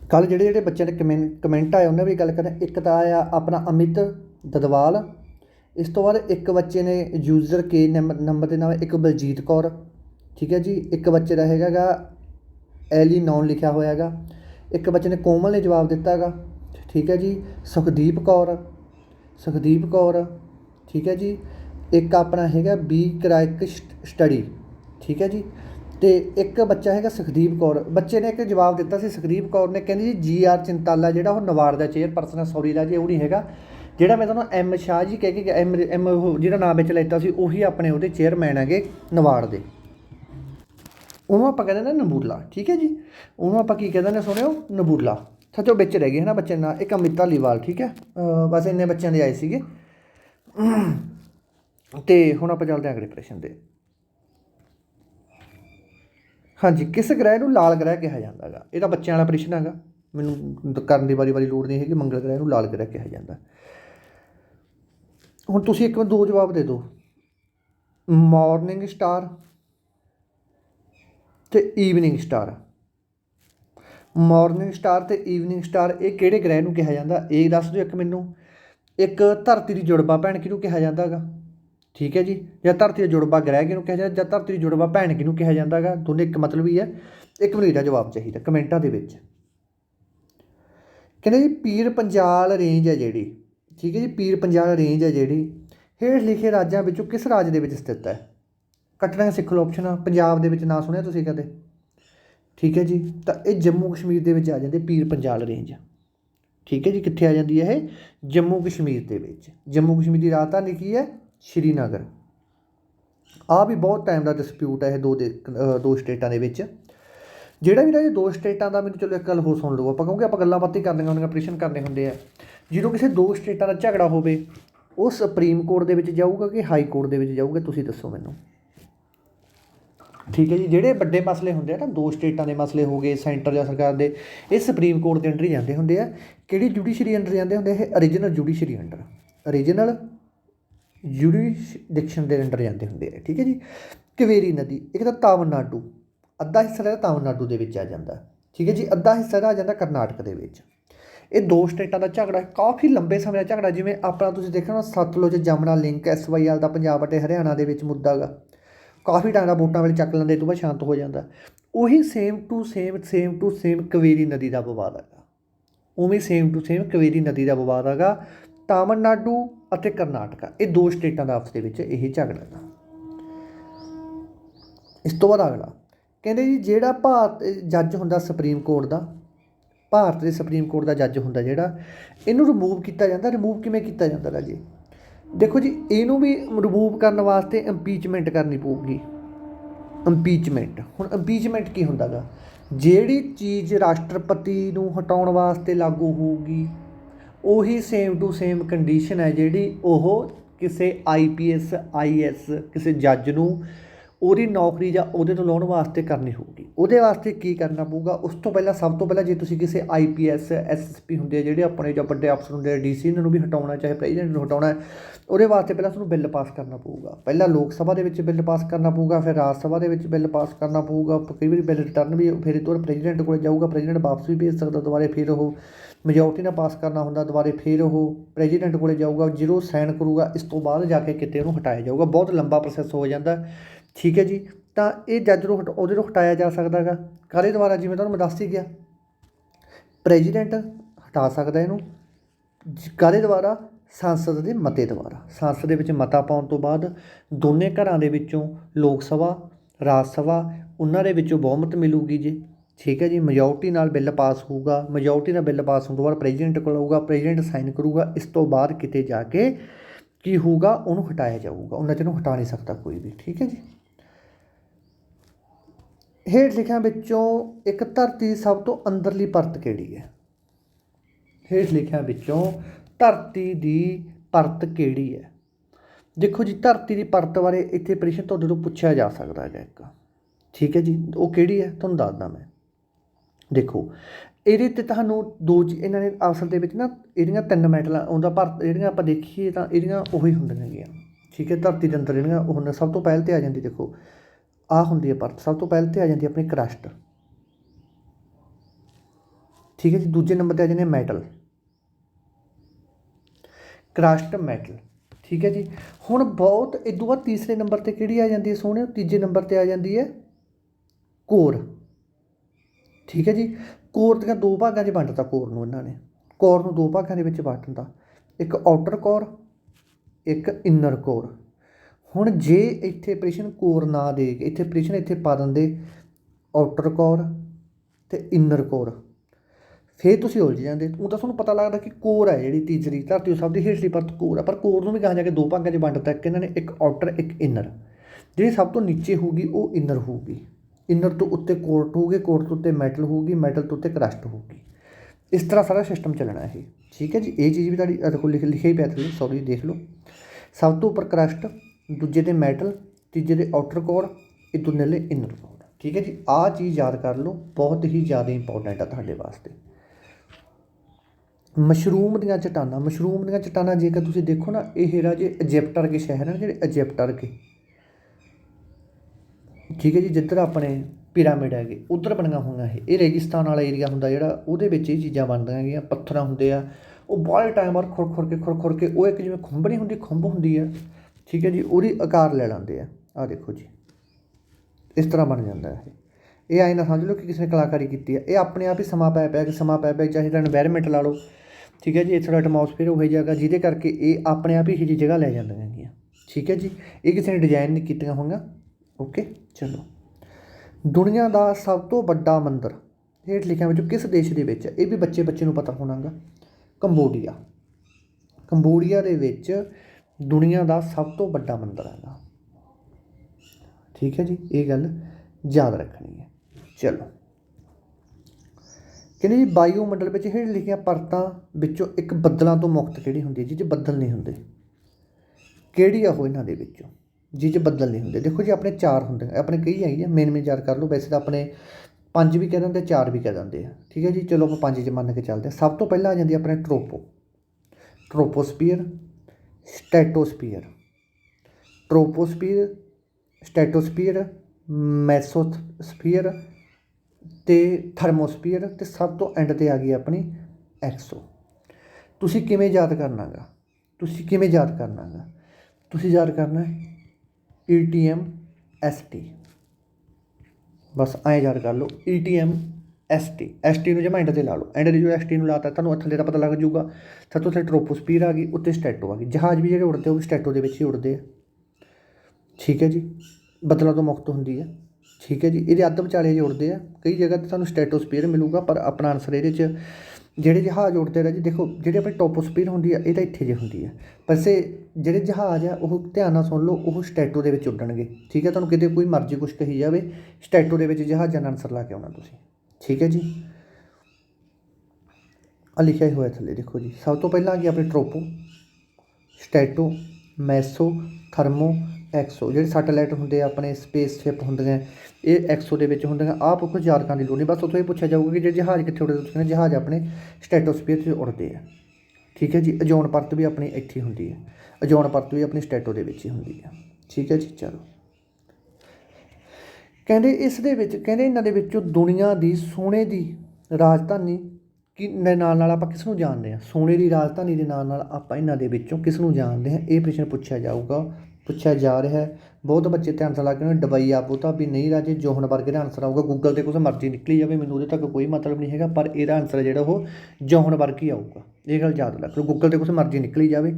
ਕੱਲ ਜਿਹੜੇ ਜਿਹੜੇ ਬੱਚਿਆਂ ਦੇ ਕਮੈਂਟ ਕਮੈਂਟ ਆਏ, ਉਹਨਾਂ ਵੀ ਗੱਲ ਕਰਾਂ। ਇੱਕ ਤਾਂ ਆਇਆ ਆਪਣਾ ਅਮਿਤ ਦਦਵਾਲ ਇਸ ਤੋਂ ਬਾਅਦ ਇੱਕ ਬੱਚੇ ਨੇ ਯੂਜ਼ਰ ਕੇ ਨੰਬਰ ਦੇ ਨਾਲ ਇੱਕ ਬਲਜੀਤ ਕੌਰ, ਠੀਕ ਹੈ ਜੀ? ਇੱਕ ਬੱਚੇ ਦਾ ਹੈਗਾ ਗਾ ਐਲੀ ਨੌਨ ਲਿਖਿਆ ਹੋਇਆ ਹੈਗਾ। ਇੱਕ ਬੱਚੇ ਨੇ ਕੋਮਲ ਨੇ ਜਵਾਬ ਦਿੱਤਾ ਹੈਗਾ, ਠੀਕ ਹੈ ਜੀ? ਸੁਖਦੀਪ ਕੌਰ ਸੁਖਦੀਪ ਕੌਰ, ਠੀਕ ਹੈ ਜੀ? ਇੱਕ ਆਪਣਾ ਹੈਗਾ ਬੀ ਕਰਾਇਕ ਸਟੱਡੀ ਠੀਕ ਹੈ ਜੀ? ਤੇ ਇੱਕ ਬੱਚਾ ਹੈਗਾ ਸੁਖਦੀਪ ਕੌਰ। ਬੱਚੇ ਨੇ ਇੱਕ ਜਵਾਬ ਦਿੱਤਾ ਸੀ ਸੁਖਦੀਪ ਕੌਰ ਨੇ, ਕਹਿੰਦੀ ਜੀ ਜੀ ਆਰ ਚਿੰਤਾਲਾ ਜਿਹੜਾ ਉਹ ਨਵਾਰਡ ਦਾ ਚੇਅਰਪਰਸਨ ਹੈ ਸੌਰੀ ਦਾ ਜੀ, ਉਹ ਨਹੀਂ ਹੈਗਾ। ਜਿਹੜਾ ਮੈਂ ਤੁਹਾਨੂੰ ਐਮ ਸ਼ਾਹ ਜੀ ਕਹਿ ਕੇ ਗਿਆ ਐਮ ਐਮ ਜਿਹੜਾ ਨਾਮ ਵਿੱਚ ਲੈਤਾ ਸੀ, ਉਹੀ ਆਪਣੇ ਉਹਦੇ ਚੇਅਰਮੈਨ ਹੈਗੇ ਨਵਾੜ ਦੇ। ਉਹਨੂੰ ਆਪਾਂ ਕਹਿੰਦੇ ਨੇ ਨਬੂਲਾ, ਠੀਕ ਹੈ ਜੀ? ਉਹਨੂੰ ਆਪਾਂ ਕੀ ਕਹਿੰਦੇ ਨੇ ਸੁਣਿਓ? ਨਬੂਲਾ। ਸੱਚੋ ਵਿੱਚ ਰਹਿ ਗਏ ਹੈ ਨਾ ਬੱਚੇ ਨਾਲ, ਇੱਕ ਅਮਿਤਾ ਲੀਵਾਲ ਠੀਕ ਹੈ? ਬਸ ਇੰਨੇ ਬੱਚਿਆਂ ਦੇ ਆਏ ਸੀਗੇ। ਤੇ ਹੁਣ ਆਪਾਂ ਚੱਲਦੇ ਹਾਂ ਅਗਲੇ ਪ੍ਰਸ਼ਨ ਦੇ ਹਾਂਜੀ, ਕਿਸ ਗ੍ਰਹਿ ਨੂੰ ਲਾਲ ਗ੍ਰਹਿ ਕਿਹਾ ਜਾਂਦਾ ਹੈਗਾ ਇਹਦਾ ਬੱਚਿਆਂ ਵਾਲਾ ਪ੍ਰਸ਼ਨ ਹੈਗਾ। ਮੈਨੂੰ ਕਰਨ ਦੀ ਵਾਰੀ ਵਾਰੀ ਲੋੜ ਨਹੀਂ ਹੈਗੀ, ਮੰਗਲ ਗ੍ਰਹਿ ਨੂੰ ਲਾਲ ਗ੍ਰਹਿ ਕਿਹਾ ਜਾਂਦਾ। ਹੁਣ ਤੁਸੀਂ ਇੱਕ ਵਾਰ ਦੋ ਜਵਾਬ ਦੇ ਦਿਓ। ਮੋਰਨਿੰਗ ਸਟਾਰ ਤੇ ਈਵਨਿੰਗ ਸਟਾਰ ਮਾਰਨਿੰਗ ਸਟਾਰ ਤੇ ਈਵਨਿੰਗ ਸਟਾਰ ਇਹ ਕਿਹੜੇ ਗ੍ਰਹਿ ਨੂੰ ਕਿਹਾ ਜਾਂਦਾ? ਇਹ ਦੱਸ ਦਿਓ ਇੱਕ ਮੈਨੂੰ। ਇੱਕ ਧਰਤੀ ਦੀ ਜੁੜਵਾ ਭੈਣ ਕਿਹਨੂੰ ਕਿਹਾ ਜਾਂਦਾ ਹੈਗਾ? ਠੀਕ ਹੈ ਜੀ। ਜਾਂ ਧਰਤੀ ਦਾ ਜੁੜਵਾ ਗ੍ਰਹਿ ਕਿਹਨੂੰ ਕਿਹਾ ਜਾਂਦਾ? ਜਾਂ ਧਰਤੀ ਦੀ ਜੁੜਵਾ ਭੈਣ ਕਿਹਨੂੰ ਕਿਹਾ ਜਾਂਦਾ ਹੈਗਾ? ਦੋਨੇ ਇੱਕ ਮਤਲਬ ਹੀ ਹੈ। ਇੱਕ ਮੈਨੂੰ ਦਾ ਜਵਾਬ ਚਾਹੀਦਾ, ਕਮੈਂਟਾਂ ਦੇ ਵਿੱਚ। ਕਹਿੰਦੇ ਜੀ ਪੀਰ ਪੰਜਾਲ ਰੇਂਜ ਹੈ ਜਿਹੜੀ। ਠੀਕ ਹੈ ਜੀ, ਪੀਰ ਪੰਜਾਲ ਰੇਂਜ ਹੈ ਜਿਹੜੀ। ਹੇਠ ਲਿਖੇ ਰਾਜਾਂ ਵਿੱਚੋਂ ਕਿਸ ਰਾਜ ਦੇ ਵਿੱਚ ਸਥਿਤ ਹੈ? ਕੱਟਣਾ ਸਿੱਖ ਲਓ ਆਪਸ਼ਨ ਪੰਜਾਬ ਦੇ ਵਿੱਚ ਨਾ ਸੁਣਿਆ ਤੁਸੀਂ ਕਦੇ? ਠੀਕ ਹੈ ਜੀ, ਤਾਂ ਇਹ ਜੰਮੂ ਕਸ਼ਮੀਰ ਦੇ ਵਿੱਚ ਆ ਜਾਂਦੇ ਪੀਰ ਪੰਜਾਲ ਰੇਂਜ ਠੀਕ ਹੈ ਜੀ, ਕਿੱਥੇ ਆ ਜਾਂਦੀ ਹੈ ਇਹ? ਜੰਮੂ ਕਸ਼ਮੀਰ ਦੇ ਵਿੱਚ। ਜੰਮੂ ਕਸ਼ਮੀਰ ਦੀ ਰਾਜਧਾਨੀ ਕੀ ਹੈ? ਸ਼੍ਰੀਨਗਰ। ਆ ਵੀ ਬਹੁਤ ਟਾਈਮ ਦਾ ਡਿਸਪਿਊਟ ਹੈ ਇਹ ਦੋ ਦੇ ਦੋ ਸਟੇਟਾਂ ਦੇ ਵਿੱਚ। ਜਿਹੜਾ ਵੀ ਨਾ ਇਹ ਦੋ ਸਟੇਟਾਂ ਦਾ, ਮੈਨੂੰ ਚਲੋ ਇੱਕ ਗੱਲ ਹੋਰ ਸੁਣ ਲਓ। ਆਪਾਂ ਕਿਉਂਕਿ ਆਪਾਂ ਗੱਲਾਂ ਬਾਤਾਂ ਹੀ ਕਰਨੀਆਂ ਹੁੰਦੀਆਂ ਆਪਰੇਸ਼ਨ ਕਰਨੇ ਹੁੰਦੇ ਆ। ਜਦੋਂ ਕਿਸੇ ਦੋ ਸਟੇਟਾਂ ਦਾ ਝਗੜਾ ਹੋਵੇ, ਉਹ ਸੁਪਰੀਮ ਕੋਰਟ ਦੇ ਵਿੱਚ ਜਾਊਗਾ ਕਿ ਹਾਈ ਕੋਰਟ ਦੇ ਵਿੱਚ ਜਾਊਗਾ? ਤੁਸੀਂ ਦੱਸੋ ਮੈਨੂੰ। ਠੀਕ ਹੈ ਜੀ, ਜਿਹੜੇ ਵੱਡੇ ਮਸਲੇ ਹੁੰਦੇ ਆ ਨਾ, ਦੋ ਸਟੇਟਾਂ ਦੇ ਮਸਲੇ ਹੋ ਗਏ, ਸੈਂਟਰ ਜਾਂ ਸਰਕਾਰ ਦੇ, ਇਹ ਸੁਪਰੀਮ ਕੋਰਟ ਦੇ ਅੰਡਰ ਹੀ ਜਾਂਦੇ ਹੁੰਦੇ ਆ। ਕਿਹੜੀ ਜੁਡੀਸ਼ਰੀ ਅੰਡਰ ਜਾਂਦੇ ਹੁੰਦੇ ਇਹ origignal judiciary under. origignal jurisdiction ਦੇ ਅੰਡਰ ਜਾਂਦੇ ਹੁੰਦੇ ਆ। ਠੀਕ ਹੈ ਜੀ? ਕਵੇਰੀ ਨਦੀ, ਇੱਕ ਤਾਂ ਤਾਮਿਲਨਾਡੂ। ਅੱਧਾ ਹਿੱਸਾ ਤਾਂ ਤਾਮਿਲਨਾਡੂ ਦੇ ਵਿੱਚ ਆ ਜਾਂਦਾ। ਠੀਕ ਹੈ ਜੀ? ਅੱਧਾ ਹਿੱਸਾ ਦਾ ਆ ਜਾਂਦਾ ਕਰਨਾਟਕ ਦੇ ਵਿੱਚ। ਇਹ ਦੋ ਸਟੇਟਾਂ ਦਾ ਝਗੜਾ ਕਾਫੀ ਲੰਬੇ ਸਮੇਂ ਦਾ ਝਗੜਾ ਜਿਵੇਂ ਆਪਣਾ ਤੁਸੀਂ ਦੇਖਿਆ ਨਾ ਸਤਲੁਜ ਜਮਨਾ ਲਿੰਕ ਐਸਵਾਈਐਲ ਦਾ ਪੰਜਾਬ ਅਤੇ ਹਰਿਆਣਾ ਦੇ ਵਿੱਚ ਮੁੱਦਾ ਗਾ। ਕਾਫੀ ਟਾਈਮ ਦਾ ਵੋਟਾਂ ਵੇਲੇ ਚੱਕ ਲੈਂਦੇ ਤੋਂ ਬਾਅਦ ਸ਼ਾਂਤ ਹੋ ਜਾਂਦਾ ਉਹੀ same to same same to same Kaveri ਨਦੀ ਦਾ ਵਿਵਾਦ ਹੈਗਾ। ਉਵੇਂ ਸੇਮ ਟੂ ਸੇਮ ਕਵੇਰੀ ਨਦੀ ਦਾ ਵਿਵਾਦ ਹੈਗਾ, ਤਾਮਿਲਨਾਡੂ ਅਤੇ ਕਰਨਾਟਕਾ। ਇਹ ਦੋ ਸਟੇਟਾਂ ਦਾ ਆਪਸ ਦੇ ਵਿੱਚ ਇਹ ਝਗੜਾ ਹੈਗਾ। ਇਸ ਤੋਂ ਬਾਅਦ ਅਗਲਾ। ਕਹਿੰਦੇ ਜੀ, ਜਿਹੜਾ ਭਾਰਤ ਜੱਜ ਹੁੰਦਾ ਸੁਪਰੀਮ ਕੋਰਟ ਦਾ ਭਾਰਤ ਦੇ ਸੁਪਰੀਮ ਕੋਰਟ ਦਾ ਜੱਜ ਹੁੰਦਾ ਜਿਹੜਾ, ਇਹਨੂੰ ਰਿਮੂਵ ਕੀਤਾ ਜਾਂਦਾ। ਰਿਮੂਵ ਕਿਵੇਂ ਕੀਤਾ ਜਾਂਦਾ ਰਾਜੇ? ਦੇਖੋ ਜੀ, ਇਹਨੂੰ ਵੀ ਰਿਮੂਵ ਕਰਨ ਵਾਸਤੇ ਇੰਪੀਚਮੈਂਟ ਕਰਨੀ ਪਊਗੀ। ਇੰਪੀਚਮੈਂਟ ਹੁਣ ਇੰਪੀਚਮੈਂਟ ਕੀ ਹੁੰਦਾਗਾ? ਜਿਹੜੀ ਚੀਜ਼ ਰਾਸ਼ਟਰਪਤੀ ਨੂੰ ਹਟਾਉਣ ਵਾਸਤੇ ਲਾਗੂ ਹੋਊਗੀ, ਉਹੀ ਸੇਮ ਟੂ ਸੇਮ ਕੰਡੀਸ਼ਨ ਹੈ ਜਿਹੜੀ ਉਹ ਕਿਸੇ ਆਈਪੀਐਸ ਆਈਐਸ ਕਿਸੇ ਜੱਜ ਨੂੰ ਉਹਦੀ ਨੌਕਰੀ ਜਾਂ ਉਹਦੇ ਤੋਂ ਲਾਉਣ ਵਾਸਤੇ ਕਰਨੀ ਹੋਊਗੀ। ਉਹਦੇ ਵਾਸਤੇ ਕੀ ਕਰਨਾ ਪਊਗਾ? ਉਸ ਤੋਂ ਪਹਿਲਾਂ, ਸਭ ਤੋਂ ਪਹਿਲਾਂ ਜੇ ਤੁਸੀਂ ਕਿਸੇ ਆਈਪੀਐਸ ਐਸਐਸਪੀ ਹੁੰਦੇ ਆ, ਜਿਹੜੇ ਆਪਣੇ ਜਾਂ ਵੱਡੇ ਅਫਸਰ ਹੁੰਦੇ ਆ ਡੀਸੀ ਇਹਨਾਂ ਨੂੰ ਵੀ ਹਟਾਉਣਾ, ਚਾਹੇ ਪ੍ਰੈਜ਼ੀਡੈਂਟ ਨੂੰ ਹਟਾਉਣਾ ਉਹਦੇ ਵਾਸਤੇ ਪਹਿਲਾਂ ਤੁਹਾਨੂੰ ਬਿੱਲ ਪਾਸ ਕਰਨਾ ਪਊਗਾ। ਪਹਿਲਾਂ ਲੋਕ ਸਭਾ ਦੇ ਵਿੱਚ ਬਿੱਲ ਪਾਸ ਕਰਨਾ ਪਊਗਾ, ਫਿਰ ਰਾਜ ਸਭਾ ਦੇ ਵਿੱਚ ਬਿੱਲ ਪਾਸ ਕਰਨਾ ਪਊਗਾ, ਕਈ ਵਾਰੀ ਬਿੱਲ ਰਿਟਰਨ ਵੀ ਫਿਰ ਇਹ ਤੋਂ ਪ੍ਰੈਜ਼ੀਡੈਂਟ ਕੋਲ ਜਾਊਗਾ ਪ੍ਰੈਜ਼ੀਡੈਂਟ ਵਾਪਸ ਵੀ ਭੇਜ ਸਕਦਾ, ਦੁਬਾਰੇ ਫਿਰ ਉਹ ਮੈਜੋਰਟੀ ਨਾਲ ਪਾਸ ਕਰਨਾ ਹੁੰਦਾ, ਦੁਬਾਰੇ ਫਿਰ ਉਹ ਪ੍ਰੈਜ਼ੀਡੈਂਟ ਕੋਲੇ ਜਾਊਗਾ, ਜਦੋਂ ਸਾਈਨ ਕਰੂਗਾ, ਇਸ ਤੋਂ ਬਾਅਦ ਜਾ ਕੇ ਕਿਤੇ ਉਹਨੂੰ ਹਟਾਇਆ ਜਾਊਗਾ। ਬਹੁਤ ਲੰਬਾ ਪ੍ਰੋਸੈਸ ਹੋ ਜਾਂਦਾ। ਠੀਕ ਹੈ ਜੀ, ਤਾਂ ਇਹ ਜੱਜ ਨੂੰ ਹਟ, ਉਹਦੇ ਤੋਂ ਹਟਾਇਆ ਜਾ ਸਕਦਾ ਹੈਗਾ। ਕਾਹਦੇ ਦੁਆਰਾ ਜਿਵੇਂ ਤੁਹਾਨੂੰ ਮੈਂ ਦੱਸ ਹੀ ਗਿਆ। ਪ੍ਰੈਜ਼ੀਡੈਂਟ ਹਟਾ ਸਕਦਾ ਇਹਨੂੰ। ਜ- ਕਾਹਦੇ ਦੁਆਰਾ? ਸੰਸਦ ਦੇ ਮਤੇ ਦੁਆਰਾ। ਸੰਸਦ ਦੇ ਵਿੱਚ ਮਤਾ ਪਾਉਣ ਤੋਂ ਬਾਅਦ ਦੋਨੇ ਘਰਾਂ ਦੇ ਵਿੱਚੋਂ ਲੋਕ ਸਭਾ, ਰਾਜ ਸਭਾ, ਉਹਨਾਂ ਦੇ ਵਿੱਚੋਂ ਬਹੁਮਤ ਮਿਲੂਗੀ ਜੀ। ਠੀਕ ਹੈ ਜੀ ਮੈਜੋਰਟੀ ਨਾਲ ਬਿੱਲ ਪਾਸ ਹੋਊਗਾ। ਮੈਜੋਰਟੀ ਨਾਲ ਬਿੱਲ ਪਾਸ ਹੋਣ ਤੋਂ ਬਾਅਦ ਪ੍ਰੈਜ਼ੀਡੈਂਟ ਕੋਲ ਆਊਗਾ ਪ੍ਰੈਜ਼ੀਡੈਂਟ ਸਾਈਨ ਕਰੂਗਾ। ਇਸ ਤੋਂ ਬਾਅਦ ਕਿਤੇ ਜਾ ਕੇ ਕੀ ਹੋਊਗਾ? ਉਹਨੂੰ ਹਟਾਇਆ ਜਾਊਗਾ। ਉਹਨਾਂ ਚੋਂ ਹਟਾ ਨਹੀਂ ਸਕਦਾ ਕੋਈ ਵੀ। ਠੀਕ ਹੈ ਜੀ। ਹੇਠ ਲਿਖਿਆਂ ਵਿੱਚੋਂ ਇੱਕ ਧਰਤੀ ਦੀ ਸਭ ਤੋਂ ਅੰਦਰਲੀ ਪਰਤ ਕਿਹੜੀ ਹੈ? ਹੇਠ ਲਿਖਿਆਂ ਵਿੱਚੋਂ ਧਰਤੀ ਦੀ ਪਰਤ ਕਿਹੜੀ ਹੈ? ਦੇਖੋ ਜੀ, ਧਰਤੀ ਦੀ ਪਰਤ ਬਾਰੇ ਇੱਥੇ ਪ੍ਰਸ਼ਨ ਤੁਹਾਡੇ ਤੋਂ ਪੁੱਛਿਆ ਜਾ ਸਕਦਾ ਹੈ ਇੱਕ। ਠੀਕ ਹੈ ਜੀ, ਉਹ ਕਿਹੜੀ ਹੈ? ਤੁਹਾਨੂੰ ਦੱਸਦਾ ਮੈਂ। ਦੇਖੋ, ਇਹਦੇ ਤੇ ਤੁਹਾਨੂੰ ਦੋ ਚੀ- ਇਹਨਾਂ ਨੇ ਅਸਲ ਦੇ ਵਿੱਚ ਨਾ ਇਹਦੀਆਂ ਤਿੰਨ ਮੈਟਲਾਂ, ਉਹਦਾ ਪਰ, ਜਿਹੜੀਆਂ ਆਪਾਂ ਦੇਖੀਏ ਤਾਂ ਇਹਦੀਆਂ ਉਹੀ ਹੁੰਦੀਆਂ ਹੈਗੀਆਂ ਠੀਕ ਹੈ, ਧਰਤੀ ਦੇ ਅੰਦਰ ਜਿਹੜੀਆਂ ਉਹ ਹੁੰਦੀਆਂ ਸਭ ਤੋਂ ਪਹਿਲ ਤੇ ਆ ਜਾਂਦੀ, ਦੇਖੋ। ਆਹ ਹੁੰਦੀ ਹੈ ਪਰਤ, ਸਭ ਤੋਂ ਪਹਿਲ ਤੇ ਆ ਜਾਂਦੀ ਹੈ ਆਪਣੀ ਕਰਸਟ। ਠੀਕ ਹੈ ਜੀ, ਦੂਜੇ ਨੰਬਰ ਤੇ ਆ ਜਾਂਦੇ ਮੈਟਲ। ਕਰਸਟ ਮੈਟਲ, ਠੀਕ ਹੈ ਜੀ। ਹੁਣ ਬਹੁਤ ਇਦੋਂ ਬਾਅਦ ਤੀਸਰੇ ਨੰਬਰ ਤੇ ਕਿਹੜੀ ਆ ਜਾਂਦੀ ਹੈ ਸੋਹਣਿਓ ਤੀਜੇ ਨੰਬਰ ਤੇ ਆ ਜਾਂਦੀ ਹੈ ਕੋਰ। ਠੀਕ ਹੈ ਜੀ, ਕੋਰ ਦੀਆਂ ਦੋ ਭਾਗਾਂ 'ਚ ਵੰਡਤਾ ਕੋਰ ਨੂੰ ਇਹਨਾਂ ਨੇ। ਕੋਰ ਨੂੰ ਦੋ ਭਾਗਾਂ ਦੇ ਵਿੱਚ ਵੰਡਤਾ। ਇੱਕ ਆਊਟਰ ਕੋਰ, ਇੱਕ ਇਨਰ ਕੋਰ। ਹੁਣ ਜੇ ਇੱਥੇ ਪ੍ਰੈਸ਼ਨ ਕੋਰ ਨਾ ਦੇ ਕੇ ਇੱਥੇ ਪ੍ਰੈਸ਼ਨ ਇੱਥੇ ਪਾ ਦਿੰਦੇ ਆਊਟਰ ਕੋਰ ਤੇ ਇਨਰ ਕੋਰ ਫੇਰ ਤੁਸੀਂ ਉਲਝ ਜਾਂਦੇ। ਉਹ ਤਾਂ ਤੁਹਾਨੂੰ ਪਤਾ ਲੱਗਦਾ ਕਿ ਕੋਰ ਹੈ ਜਿਹੜੀ ਤੀਜਰੀ ਧਰਤੀ ਉਹ ਸਭ ਦੀ ਹੇਠਲੀ ਪਰਤ ਕੋਰ ਹੈ, ਪਰ ਕੋਰ ਨੂੰ ਵੀ ਕਹਾਂ ਜਾ ਕੇ ਦੋ ਭਾਗਾਂ 'ਚ ਵੰਡਤਾ ਇੱਕ ਇਹਨਾਂ ਨੇ, ਇੱਕ ਆਊਟਰ ਇੱਕ ਇਨਰ ਜਿਹੜੀ ਸਭ ਤੋਂ ਨੀਚੇ ਹੋਊਗੀ, ਉਹ ਇਨਰ ਹੋਊਗੀ। ਇਨਰ ਤੋਂ ਉੱਤੇ ਕੋਰਟ ਹੋਊਗੀ ਕੋਰਟ ਤੋਂ ਉੱਤੇ ਮੈਟਲ ਹੋਊਗੀ ਮੈਟਲ ਤੋਂ ਉੱਤੇ ਕਰਸਟ ਹੋਊਗੀ। ਇਸ ਤਰ੍ਹਾਂ ਸਾਰਾ ਸਿਸਟਮ ਚੱਲਣਾ ਇਹ। ਠੀਕ ਹੈ ਜੀ? ਇਹ ਚੀਜ਼ ਵੀ ਤੁਹਾਡੀ ਆਹ ਦੇਖੋ, ਲਿਖ ਲਿਖਿਆ ਹੀ ਪਿਆ ਥੱਲੇ ਸੌਰੀ ਦੇਖ ਲਓ। ਸਭ ਤੋਂ ਉੱਪਰ ਕਰਸਟ ਦੂਜੇ ਦੇ ਮੈਟਲ, ਤੀਜੇ ਦੇ ਆਊਟਰ ਕੋਰ ਇਹ ਤੋਂ ਨੇਲੇ ਇਨਰ ਕੋਰ ਠੀਕ ਹੈ ਜੀ? ਆਹ ਚੀਜ਼ ਯਾਦ ਕਰ ਲਓ, ਬਹੁਤ ਹੀ ਜ਼ਿਆਦਾ ਇੰਪੋਰਟੈਂਟ ਆ ਤੁਹਾਡੇ ਵਾਸਤੇ। ਮਸ਼ਰੂਮ ਦੀਆਂ ਚਟਾਨਾਂ, ਮਸ਼ਰੂਮ ਦੀਆਂ ਚਟਾਨਾਂ ਜੇਕਰ ਤੁਸੀਂ ਦੇਖੋ ਨਾ, ਇਹ ਰਾਜੇ ਇਜਿਪਟ ਵਰਗੇ ਸ਼ਹਿਰ ਹਨ ਜਿਹੜੇ ਇਜਿਪਟ ਕੇ ਠੀਕ ਹੈ ਜੀ? ਜਿੱਧਰ ਆਪਣੇ ਪਿਰਾਮਿਡ ਹੈਗੇ, ਉਧਰ ਬਣੀਆਂ ਹੋਈਆਂ ਇਹ। ਇਹ ਰੇਗਿਸਤਾਨ ਵਾਲਾ ਏਰੀਆ ਹੁੰਦਾ ਜਿਹੜਾ, ਉਹਦੇ ਵਿੱਚ ਇਹ ਚੀਜ਼ਾਂ ਬਣਦੀਆਂ ਹੈਗੀਆਂ, ਪੱਥਰਾਂ ਹੁੰਦੇ ਆ। ਉਹ ਬਹੁਤ ਟਾਈਮ ਬਾਅਦ ਖੁਰ ਖੁਰ ਕੇ ਖੁਰ ਖੁਰ ਕੇ, ਉਹ ਇੱਕ ਜਿਵੇਂ ਖੁੰਭ ਨਹੀਂ ਹੁੰਦੀ ਖੁੰਭ ਹੁੰਦੀ ਆ। ਠੀਕ ਹੈ ਜੀ, ਉਹਦੀ ਆਕਾਰ ਲੈ ਲੈਂਦੇ ਆ। ਆ ਦੇਖੋ ਜੀ। ਇਸ ਤਰ੍ਹਾਂ ਬਣ ਜਾਂਦਾ ਹੈ ਇਹ ਆਏ ਨਾ ਸਮਝ ਲਓ ਕਿ ਕਿਸੇ ਨੇ ਕਲਾਕਾਰੀ ਕੀਤੀ ਹੈ ਇਹ ਆਪਣੇ ਆਪ ਹੀ ਸਮਾਂ ਪੈ ਪਿਆ ਕਿ ਸਮਾਂ ਪੈ ਪਿਆ, ਚਾਹੇ ਤਾਂ এনवायरमेंट ਲਾ ਲਓ। ਠੀਕ ਹੈ ਜੀ ਇੱਥੇ ਦਾ ਐਟਮੋਸਫੇਅਰ ਉਹ ਜਗ੍ਹਾ ਜਿਹਦੇ ਕਰਕੇ ਇਹ ਆਪਣੇ ਆਪ ਹੀ ਇਹ ਜਗ੍ਹਾ ਲੈ ਜਾਂਦੀਆਂ ਹੈਗੀਆਂ। ਠੀਕ ਹੈ ਜੀ, ਇਹ ਕਿਸੇ ਨੇ ਡਿਜ਼ਾਈਨ ਨਹੀਂ ਕੀਤੀਆਂ ਹੋਈਆਂ। ਓਕੇ ਚਲੋ। ਦੁਨੀਆ ਦਾ ਸਭ ਤੋਂ ਵੱਡਾ ਮੰਦਿਰ ਹੇਠ ਲਿਖਿਆ ਵਿੱਚੋਂ ਕਿਸ ਦੇਸ਼ ਦੇ ਵਿੱਚ ਇਹ ਵੀ ਬੱਚੇ ਬੱਚੇ ਨੂੰ ਪਤਾ ਹੋਣਾਗਾ। ਕੰਬੋਡੀਆ। ਕੰਬੋਡੀਆ ਦੇ ਵਿੱਚ ਦੁਨੀਆ ਦਾ ਸਭ ਤੋਂ ਵੱਡਾ ਮੰਦਰ ਹੈਗਾ। ਠੀਕ ਹੈ ਜੀ, ਇਹ ਗੱਲ ਯਾਦ ਰੱਖਣੀ ਹੈ। ਚਲੋ। ਕਹਿੰਦੇ ਜੀ ਵਾਯੂਮੰਡਲ ਵਿੱਚ ਹੇਠ ਲਿਖੀਆਂ ਪਰਤਾਂ ਵਿੱਚੋਂ ਇੱਕ ਬੱਦਲਾਂ ਤੋਂ ਮੁਕਤ ਕਿਹੜੀ ਹੁੰਦੀ ਹੈ? ਜਿਹਦੇ ਬੱਦਲ ਨਹੀਂ ਹੁੰਦੇ। ਕਿਹੜੀ ਆ ਉਹ ਇਹਨਾਂ ਦੇ ਵਿੱਚੋਂ? ਜਿਹਦੇ ਬੱਦਲ ਨਹੀਂ ਹੁੰਦੇ। ਦੇਖੋ ਜੀ, ਆਪਣੇ ਚਾਰ ਹੁੰਦੇ ਆਪਣੇ ਕਈ ਹੈਗੀ ਆ ਮੇਨ ਮੇਨ ਯਾਦ ਕਰ ਲਓ। ਵੈਸੇ ਤਾਂ ਆਪਣੇ ਪੰਜ ਵੀ ਕਹਿ ਦਿੰਦੇ, ਚਾਰ ਵੀ ਕਹਿ ਦਿੰਦੇ ਆ। ਠੀਕ ਹੈ ਜੀ, ਚਲੋ ਆਪਾਂ ਪੰਜ 'ਚ ਮੰਨ ਕੇ ਚੱਲਦੇ ਹਾਂ। ਸਭ ਤੋਂ ਪਹਿਲਾਂ ਆ ਜਾਂਦੀ ਆਪਣੇ ਟ੍ਰੋਪੋ। ਟ੍ਰੋਪੋਸਫੀਅਰ ਸਟੈਟੋਸਪੀਅਰ। ਟ੍ਰੋਪੋਸਫੀਅਰ ਸਟੈਟੋਸਪੀਅਰ ਮੈਸੋਸਫੀਅਰ ਤੇ ਥਰਮੋਸਫੀਅਰ ਤੇ ਸਭ ਤੋਂ ਐਂਡ ਤੇ ਆ ਗਈ ਆਪਣੀ ਐਕਸੋ ਤੁਸੀਂ ਕਿਵੇਂ ਯਾਦ ਕਰਨਾਗਾ? ਤੁਸੀਂ ਕਿਵੇਂ ਯਾਦ ਕਰਨਾਗਾ? ਤੁਸੀਂ ਯਾਦ ਕਰਨਾ ਹੈ ETM ST ਬਸ ਐਂ ਯਾਦ ਕਰ ਲਓ ETM ST ਟੀ ਨੂੰ ਜਮਾ ਐਂਡ ਤੇ ਲਾ ਲਓ। ਐਂਡ ਤੇ ਜੋ ਟੀ ਨੂੰ ਲਾਤਾ, ਤੁਹਾਨੂੰ ਥੱਲੇ ਦਾ ਪਤਾ ਲੱਗ ਜਾਊਗਾ। ਸਭ ਤੋਂ ਥੱਲੇ ਟ੍ਰੋਪੋਸਫੀਅਰ ਆ ਗਈ, ਉੱਤੇ ਸਟੈਟੋ ਆ ਗਈ। ਜਹਾਜ਼ ਵੀ ਜਿਹੜੇ ਉੜਦੇ ਉਹ ਵੀ ਸਟੈਟੋ ਦੇ ਵਿੱਚ ਹੀ ਉੜਦੇ ਆ। ਠੀਕ ਹੈ ਜੀ? ਬੱਦਲਾਂ ਤੋਂ ਮੁਕਤ ਹੁੰਦੀ ਹੈ। ਠੀਕ ਹੈ ਜੀ? ਇਹਦੇ ਅੱਧ ਵਿਚਾਲੇ ਜੇ ਉੜਦੇ ਆ, ਕਈ ਜਗ੍ਹਾ ਤੇ ਤੁਹਾਨੂੰ ਸਟੈਟੋਸਫੀਅਰ ਮਿਲੂਗਾ, ਪਰ ਆਪਣਾ ਆਨਸਰ ਇਹਦੇ 'ਚ, ਜਿਹੜੇ ਜਹਾਜ਼ ਉੜਦੇ ਨੇ ਜੀ ਦੇਖੋ, ਜਿਹੜੇ ਆਪਣੀ ਟੋਪੋਸਫੀਅਰ ਹੁੰਦੀ ਆ, ਇਹ ਤਾਂ ਇੱਥੇ ਜੇ ਹੁੰਦੀ ਆ। ਵੈਸੇ ਜਿਹੜੇ ਜਹਾਜ਼ ਆ, ਉਹ ਧਿਆਨ ਨਾਲ ਸੁਣ ਲਓ, ਉਹ ਸਟੈਟੋ ਦੇ ਵਿੱਚ ਉੱਡਣਗੇ। ਠੀਕ ਹੈ? ਤੁਹਾਨੂੰ ਕਿਤੇ ਕੋਈ ਮਰਜ਼ੀ ਕੁਝ ਕਹੀ ਜਾਵੇ ਸਟੈਟੋ ਦੇ ਵਿੱਚ ਜਹਾਜ਼ਾਂ ਦਾ ਆਨਸਰ ਲਾ ਕੇ ਆਉਣਾ ਤੁਸੀਂ। ਠੀਕ ਹੈ ਜੀ। ਆ ਲਿਖਿਆ ਹੀ ਹੋਇਆ ਥੱਲੇ, ਦੇਖੋ ਜੀ। ਸਭ ਤੋਂ ਪਹਿਲਾਂ ਆ ਗਈ ਆਪਣੇ tropo. Strato, meso, thermo, exo. ਜਿਹੜੇ ਸੈਟੇਲਾਈਟ ਹੁੰਦੇ ਆ, ਆਪਣੇ ਸਪੇਸ ਸ਼ਿਪ ਹੁੰਦੀਆਂ, ਇਹ ਐਕਸੋ ਦੇ ਵਿੱਚ ਹੁੰਦੇ ਆ ਆਪ ਕੁਝ ਯਾਦ ਕਰਨ ਦੀ ਲੋੜ ਨਹੀਂ, ਬਸ ਉੱਥੋਂ ਇਹ ਪੁੱਛਿਆ ਜਾਊਗਾ ਕਿ ਜੇ ਜਹਾਜ਼ ਕਿੱਥੇ ਉੱਡਦੇ ਤੁਸੀਂ ਕਹਿੰਦੇ ਜਹਾਜ਼ ਆਪਣੇ ਸਟੈਟੋਸਫੀਅਰ 'ਚ ਉੱਡਦੇ ਆ। ਠੀਕ ਹੈ ਜੀ, ਅਜੋਨ ਪਰਤ ਵੀ ਆਪਣੀ ਇੱਥੇ ਹੀ ਹੁੰਦੀ ਹੈ। ਅਜੋਨ ਪਰਤ ਵੀ ਆਪਣੀ ਸਟੈਟੋ ਦੇ ਵਿੱਚ ਹੀ ਹੁੰਦੀ ਹੈ। ਠੀਕ ਹੈ ਜੀ, ਚਲੋ। ਕਹਿੰਦੇ ਇਸ ਦੇ ਵਿੱਚ, ਕਹਿੰਦੇ ਇਹਨਾਂ ਦੇ ਵਿੱਚੋਂ ਦੁਨੀਆ ਦੀ ਸੋਨੇ ਦੀ ਰਾਜਧਾਨੀ ਕਿ ਦੇ ਨਾਲ ਨਾਲ ਆਪਾਂ ਕਿਸ ਨੂੰ ਜਾਣਦੇ ਹਾਂ? ਸੋਨੇ ਦੀ ਰਾਜਧਾਨੀ ਦੇ ਨਾਲ ਨਾਲ ਆਪਾਂ ਇਹਨਾਂ ਦੇ ਵਿੱਚੋਂ ਕਿਸ ਨੂੰ ਜਾਣਦੇ ਹਾਂ? ਇਹ ਪ੍ਰਸ਼ਨ ਪੁੱਛਿਆ ਜਾਊਗਾ, ਪੁੱਛਿਆ ਜਾ ਰਿਹਾ ਹੈ। ਬਹੁਤ ਬੱਚੇ 'ਤੇ ਨਾਲ ਲੱਗ ਰਹੇ ਨੇ, ਡਬਈ ਆਪੋ ਤਾਂ ਵੀ ਨਹੀਂ ਰਾਜੇ ਜੋਹਨਬਰਗ ਦਾ ਆਨਸਰ ਆਊਗਾ ਗੂਗਲ ਤੇ ਕੁਝ ਮਰਜ਼ੀ ਨਿਕਲੀ ਜਾਵੇ, ਮੈਨੂੰ ਉਹਦੇ ਤੱਕ ਕੋਈ ਮਤਲਬ ਨਹੀਂ ਹੈਗਾ, ਪਰ ਇਹਦਾ ਆਨਸਰ ਜਿਹੜਾ ਉਹ ਜੋਹਨਬਰਗ ਹੀ ਆਊਗਾ। ਇਹ ਗੱਲ ਯਾਦ ਰੱਖ ਲਓ ਗੂਗਲ ਤੇ ਕੁਝ ਮਰਜ਼ੀ ਨਿਕਲੀ ਜਾਵੇ।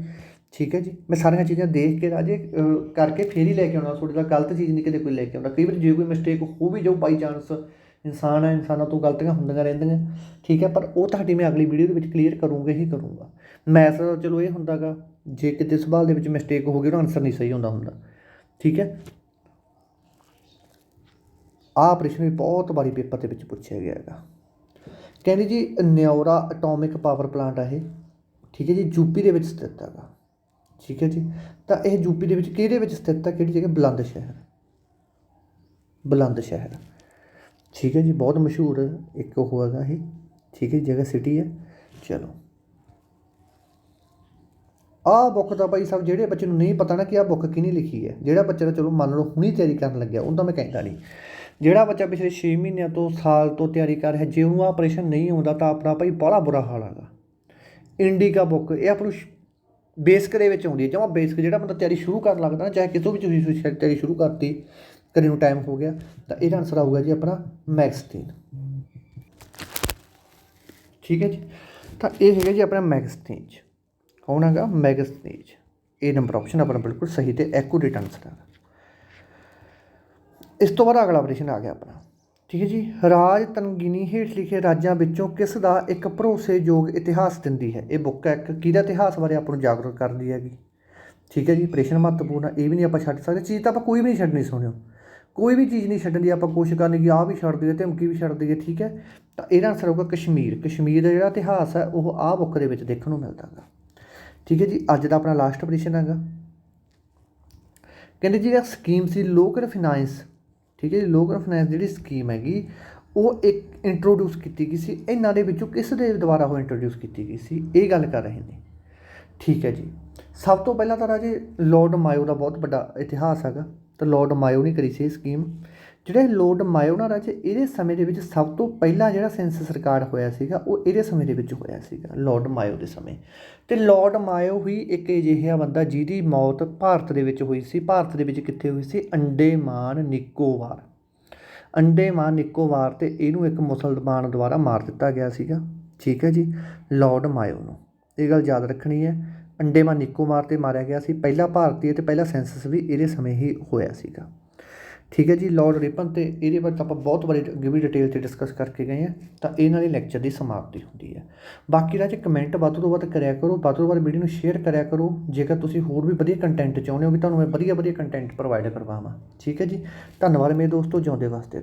ਠੀਕ ਹੈ ਜੀ। ਮੈਂ ਸਾਰੀਆਂ ਚੀਜ਼ਾਂ ਦੇਖ ਕੇ ਰਾਜੇ ਕਰਕੇ ਫੇਰ ਹੀ ਲੈ ਕੇ ਆਉਣਾ। ਤੁਹਾਡੇ ਨਾਲ ਗਲਤ ਚੀਜ਼ ਨਹੀਂ ਕਿਤੇ ਕੋਈ ਲੈ ਕੇ ਆਉਂਦਾ। ਕਈ ਵਾਰ ਜੇ ਕੋਈ ਮਿਸਟੇਕ ਹੋ ਵੀ ਜਾਊ ਬਾਈ ਚਾਂਸ ਇਨਸਾਨ ਹੈ, ਇਨਸਾਨਾਂ ਤੋਂ ਗਲਤੀਆਂ ਹੁੰਦੀਆਂ ਰਹਿੰਦੀਆਂ। ਠੀਕ ਹੈ, ਪਰ ਉਹ ਤੁਹਾਡੀ ਮੈਂ ਅਗਲੀ ਵੀਡੀਓ ਦੇ ਵਿੱਚ ਕਲੀਅਰ ਕਰੂੰਗਾ ਹੀ ਕਰੂੰਗਾ। ਮੈਥ ਚਲੋ ਇਹ ਹੁੰਦਾਗਾ, ਜੇ ਕਿਤੇ ਸਵਾਲ ਦੇ ਵਿੱਚ ਮਿਸਟੇਕ ਹੋ ਗਈ, ਉਹਦਾ ਆਨਸਰ ਨਹੀਂ ਸਹੀ ਹੁੰਦਾ ਹੁੰਦਾ। ਠੀਕ ਹੈ। ਆਹ ਪ੍ਰਸ਼ਨ ਵੀ ਬਹੁਤ ਵਾਰੀ ਪੇਪਰ ਦੇ ਵਿੱਚ ਪੁੱਛਿਆ ਗਿਆ ਹੈਗਾ। ਕਹਿੰਦੇ ਜੀ ਨਿਊਰਾ ਐਟੋਮਿਕ ਪਾਵਰ ਪਲਾਂਟ ਆ ਇਹ। ਠੀਕ ਹੈ ਜੀ ਯੂਪੀ ਦੇ ਵਿੱਚ ਸਥਿਤ ਹੈਗਾ। ਠੀਕ ਹੈ ਜੀ। ਤਾਂ ਇਹ ਯੂਪੀ ਦੇ ਵਿੱਚ ਕਿਹਦੇ ਵਿੱਚ ਸਥਿਤ ਹੈ? ਕਿਹੜੀ ਜਗ੍ਹਾ? ਬੁਲੰਦ ਸ਼ਹਿਰ। ਬੁਲੰਦ ਸ਼ਹਿਰ। ਠੀਕ ਹੈ ਜੀ, ਬਹੁਤ ਮਸ਼ਹੂਰ ਇੱਕ ਉਹ ਹੈਗਾ ਇਹ। ਠੀਕ ਹੈ ਜਗ੍ਹਾ ਸਿਟੀ ਹੈ। ਚਲੋ। ਆਹ ਬੁੱਕ ਦਾ ਭਾਈ ਸਾਹਿਬ ਜਿਹੜੇ ਬੱਚੇ ਨੂੰ ਨਹੀਂ ਪਤਾ ਨਾ ਕਿ ਆਹ ਬੁੱਕ ਕਿਹਨੇ ਲਿਖੀ ਹੈ। ਜਿਹੜਾ ਬੱਚਾ ਚਲੋ ਮੰਨ ਲਓ ਹੁਣੀ ਤਿਆਰੀ ਕਰਨ ਲੱਗਿਆ ਉਹਦਾ ਮੈਂ ਕਹਿੰਦਾ ਨਹੀਂ। ਜਿਹੜਾ ਬੱਚਾ ਪਿਛਲੇ 6 ਮਹੀਨਿਆਂ ਤੋਂ ਸਾਲ ਤੋਂ ਤਿਆਰੀ ਕਰ ਰਿਹਾ, ਜੇ ਉਹਨੂੰ ਆਪਰੇਸ਼ਨ ਨਹੀਂ ਆਉਂਦਾ ਤਾਂ ਆਪਣਾ ਭਾਈ ਬੜਾ ਬੁਰਾ ਹਾਲ ਹੈਗਾ। ਇੰਡੀਕਾ ਬੁੱਕ ਇਹ ਆਪ ਨੂੰ ਬੇਸਿਕ ਦੇ ਵਿੱਚ ਆਉਂਦੀ ਹੈ। ਜਮਾ ਬੇਸਿਕ ਜਿਹੜਾ ਬੰਦਾ ਤਿਆਰੀ ਸ਼ੁਰੂ ਕਰਨ ਲੱਗਦਾ ਨਾ, ਚਾਹੇ ਕਿਤੋਂ ਵੀ ਤੁਸੀਂ ਤਿਆਰੀ ਸ਼ੁਰੂ ਕਰਤੀ ਕਰੀ ਨੂੰ ਟਾਈਮ ਹੋ ਗਿਆ, ਤਾਂ ਇਹਦਾ ਆਨਸਰ ਆਊਗਾ ਜੀ ਆਪਣਾ ਮੈਗਸਟੀਨ ਠੀਕ ਹੈ ਜੀ? ਤਾਂ ਇਹ ਹੈਗਾ ਜੀ ਆਪਣਾ ਮੈਗਸਟੀਨ ਕੌਣ ਹੈਗਾ? ਮੈਗਸਟੀਨ ਇਹ ਨੰਬਰ ਆਪਸ਼ਨ ਆਪਣਾ ਬਿਲਕੁਲ ਸਹੀ ਤੇ ਐਕੂਰੇਟ ਆਨਸਰ ਹੈ ਇਸ ਤੋਂ ਬਾਅਦ ਅਗਲਾ ਪ੍ਰਸ਼ਨ ਆ ਗਿਆ ਆਪਣਾ। ਠੀਕ ਹੈ ਜੀ, ਰਾਜ ਤਨਗੀਨੀ ਹੇਠ ਲਿਖੇ ਰਾਜਾਂ ਵਿੱਚੋਂ ਕਿਸ ਦਾ ਇੱਕ ਭਰੋਸੇਯੋਗ ਇਤਿਹਾਸ ਦਿੰਦੀ ਹੈ? ਇਹ ਬੁੱਕ ਹੈ ਇੱਕ ਕਿਹਦਾ ਇਤਿਹਾਸ ਬਾਰੇ ਆਪਾਂ ਨੂੰ ਜਾਗਰੂਕ ਕਰਦੀ ਹੈਗੀ। ਠੀਕ ਹੈ ਜੀ, ਪ੍ਰਸ਼ਨ ਮਹੱਤਵਪੂਰਨ ਹੈ ਇਹ ਵੀ ਨਹੀਂ ਆਪਾਂ ਛੱਡ ਸਕਦੇ, ਚੀਜ਼ ਤਾਂ ਆਪਾਂ ਕੋਈ ਵੀ ਨਹੀਂ ਛੱਡਣੀ, ਸੁਣਿਓ। ਕੋਈ ਵੀ ਚੀਜ਼ ਨਹੀਂ ਛੱਡਣ ਦੀ ਆਪਾਂ ਕੋਸ਼ਿਸ਼ ਕਰਨੀ ਕਿ ਆਹ ਵੀ ਛੱਡ ਦਈਏ, ਧਮਕੀ ਵੀ ਛੱਡ ਦਈਏ, ਠੀਕ ਹੈ। ਤਾਂ ਇਹਦਾ ਆਨਸਰ ਹੋਊਗਾ ਕਸ਼ਮੀਰ। ਕਸ਼ਮੀਰ ਦਾ ਜਿਹੜਾ ਇਤਿਹਾਸ ਹੈ, ਉਹ ਆਹ ਬੁੱਕ ਦੇ ਵਿੱਚ ਦੇਖਣ ਨੂੰ ਮਿਲਦਾ ਹੈਗਾ। ਠੀਕ ਹੈ ਜੀ, ਅੱਜ ਦਾ ਆਪਣਾ ਲਾਸਟ ਪ੍ਰਸ਼ਨ ਹੈਗਾ। ਕਹਿੰਦੇ ਜੀ ਜਿਹੜਾ ਸਕੀਮ ਸੀ ਲੋਕਲ ਫਾਈਨਾਂਸ ਠੀਕ ਹੈ ਜੀ, ਲੋਕ ਫਾਈਨੈਂਸ ਜਿਹੜੀ ਸਕੀਮ ਹੈਗੀ, ਉਹ ਇੱਕ ਇੰਟਰੋਡਿਊਸ ਕੀਤੀ ਗਈ ਸੀ, ਇਹਨਾਂ ਦੇ ਵਿੱਚੋਂ ਕਿਸ ਦੇ ਦੁਆਰਾ ਉਹ ਇੰਟਰੋਡਿਊਸ ਕੀਤੀ ਗਈ ਸੀ, ਇਹ ਗੱਲ ਕਰ ਰਹੇ ਨੇ। ਠੀਕ ਹੈ ਜੀ, ਸਭ ਤੋਂ ਪਹਿਲਾਂ ਤਾਂ ਰਾਜੇ ਲਾਰਡ ਮਾਇਓ ਦਾ ਬਹੁਤ ਵੱਡਾ ਇਤਿਹਾਸ ਹੈਗਾ, ਤਾਂ ਲਾਰਡ ਮਾਇਓ ਨੇ ਕਰੀ ਸੀ ਇਹ ਸਕੀਮ ਜਿਹੜਾ ਲਾਰਡ ਮਾਇਓ ਨਾ ਰਾਜੇ, ਇਹਦੇ ਸਮੇਂ ਦੇ ਵਿੱਚ ਸਭ ਤੋਂ ਪਹਿਲਾਂ ਜਿਹੜਾ ਸੈਂਸਸ ਰਿਕਾਰਡ ਹੋਇਆ ਸੀਗਾ, ਉਹ ਇਹਦੇ ਸਮੇਂ ਦੇ ਵਿੱਚ ਹੋਇਆ ਸੀਗਾ ਲਾਰਡ ਮਾਇਓ ਦੇ ਸਮੇਂ। ਤੇ ਲਾਰਡ ਮਾਇਓ ਹੀ ਇੱਕ ਅਜਿਹਾ ਬੰਦਾ ਜਿਹਦੀ ਮੌਤ ਭਾਰਤ ਦੇ ਵਿੱਚ ਹੋਈ ਸੀ। ਭਾਰਤ ਦੇ ਵਿੱਚ ਕਿੱਥੇ ਹੋਈ ਸੀ? ਅੰਡੇਮਾਨ ਨਿਕੋਬਾਰ। ਅੰਡੇਮਾਨ ਨਿਕੋਬਾਰ ਤੇ ਇਹਨੂੰ ਇੱਕ ਮੁਸਲਮਾਨ ਦੁਆਰਾ ਮਾਰ ਦਿੱਤਾ ਗਿਆ ਸੀਗਾ। ਠੀਕ ਹੈ ਜੀ? ਲਾਰਡ ਮਾਇਓ ਨੂੰ। ਇਹ ਗੱਲ ਯਾਦ ਰੱਖਣੀ ਹੈ। ਅੰਡੇਮਾਨ ਨਿਕੋਬਾਰ ਤੇ ਮਾਰਿਆ ਗਿਆ ਸੀ। ਪਹਿਲਾ ਭਾਰਤੀ ਤੇ ਪਹਿਲਾ ਸੈਂਸਸ ਵੀ ਇਹਦੇ ਸਮੇਂ ਹੀ ਹੋਇਆ ਸੀਗਾ। ਠੀਕ ਹੈ ਜੀ ਲਾਰਡ ਰਿਪਨ ਅਤੇ ਇਹਦੇ ਬਾਰੇ ਆਪਾਂ ਬਹੁਤ ਵਾਰੀ ਅੱਗੇ ਵੀ ਡਿਟੇਲ ਤੇ ਡਿਸਕਸ ਕਰਕੇ ਗਏ ਹਾਂ, ਤਾਂ ਇਹ ਨਾਲ ਹੀ ਲੈਕਚਰ ਦੀ ਸਮਾਪਤੀ ਹੁੰਦੀ ਹੈ। ਬਾਕੀ ਰਾਜ ਕਮੈਂਟ ਵੱਧ ਤੋਂ ਵੱਧ ਕਰਿਆ ਕਰੋ, ਵੱਧ ਤੋਂ ਵੱਧ ਵੀਡੀਓ ਨੂੰ ਸ਼ੇਅਰ ਕਰਿਆ ਕਰੋ, ਜੇਕਰ ਤੁਸੀਂ ਹੋਰ ਵੀ ਵਧੀਆ ਕੰਟੈਂਟ ਚਾਹੁੰਦੇ ਹੋ ਕਿ ਤੁਹਾਨੂੰ ਮੈਂ ਵਧੀਆ ਵਧੀਆ ਕੰਟੈਂਟ ਪ੍ਰੋਵਾਈਡ ਕਰਵਾਵਾਂ। ਠੀਕ ਹੈ ਜੀ, ਧੰਨਵਾਦ ਮੇਰੇ ਦੋਸਤੋ, ਜਿਉਂਦੇ ਵਾਸਤੇ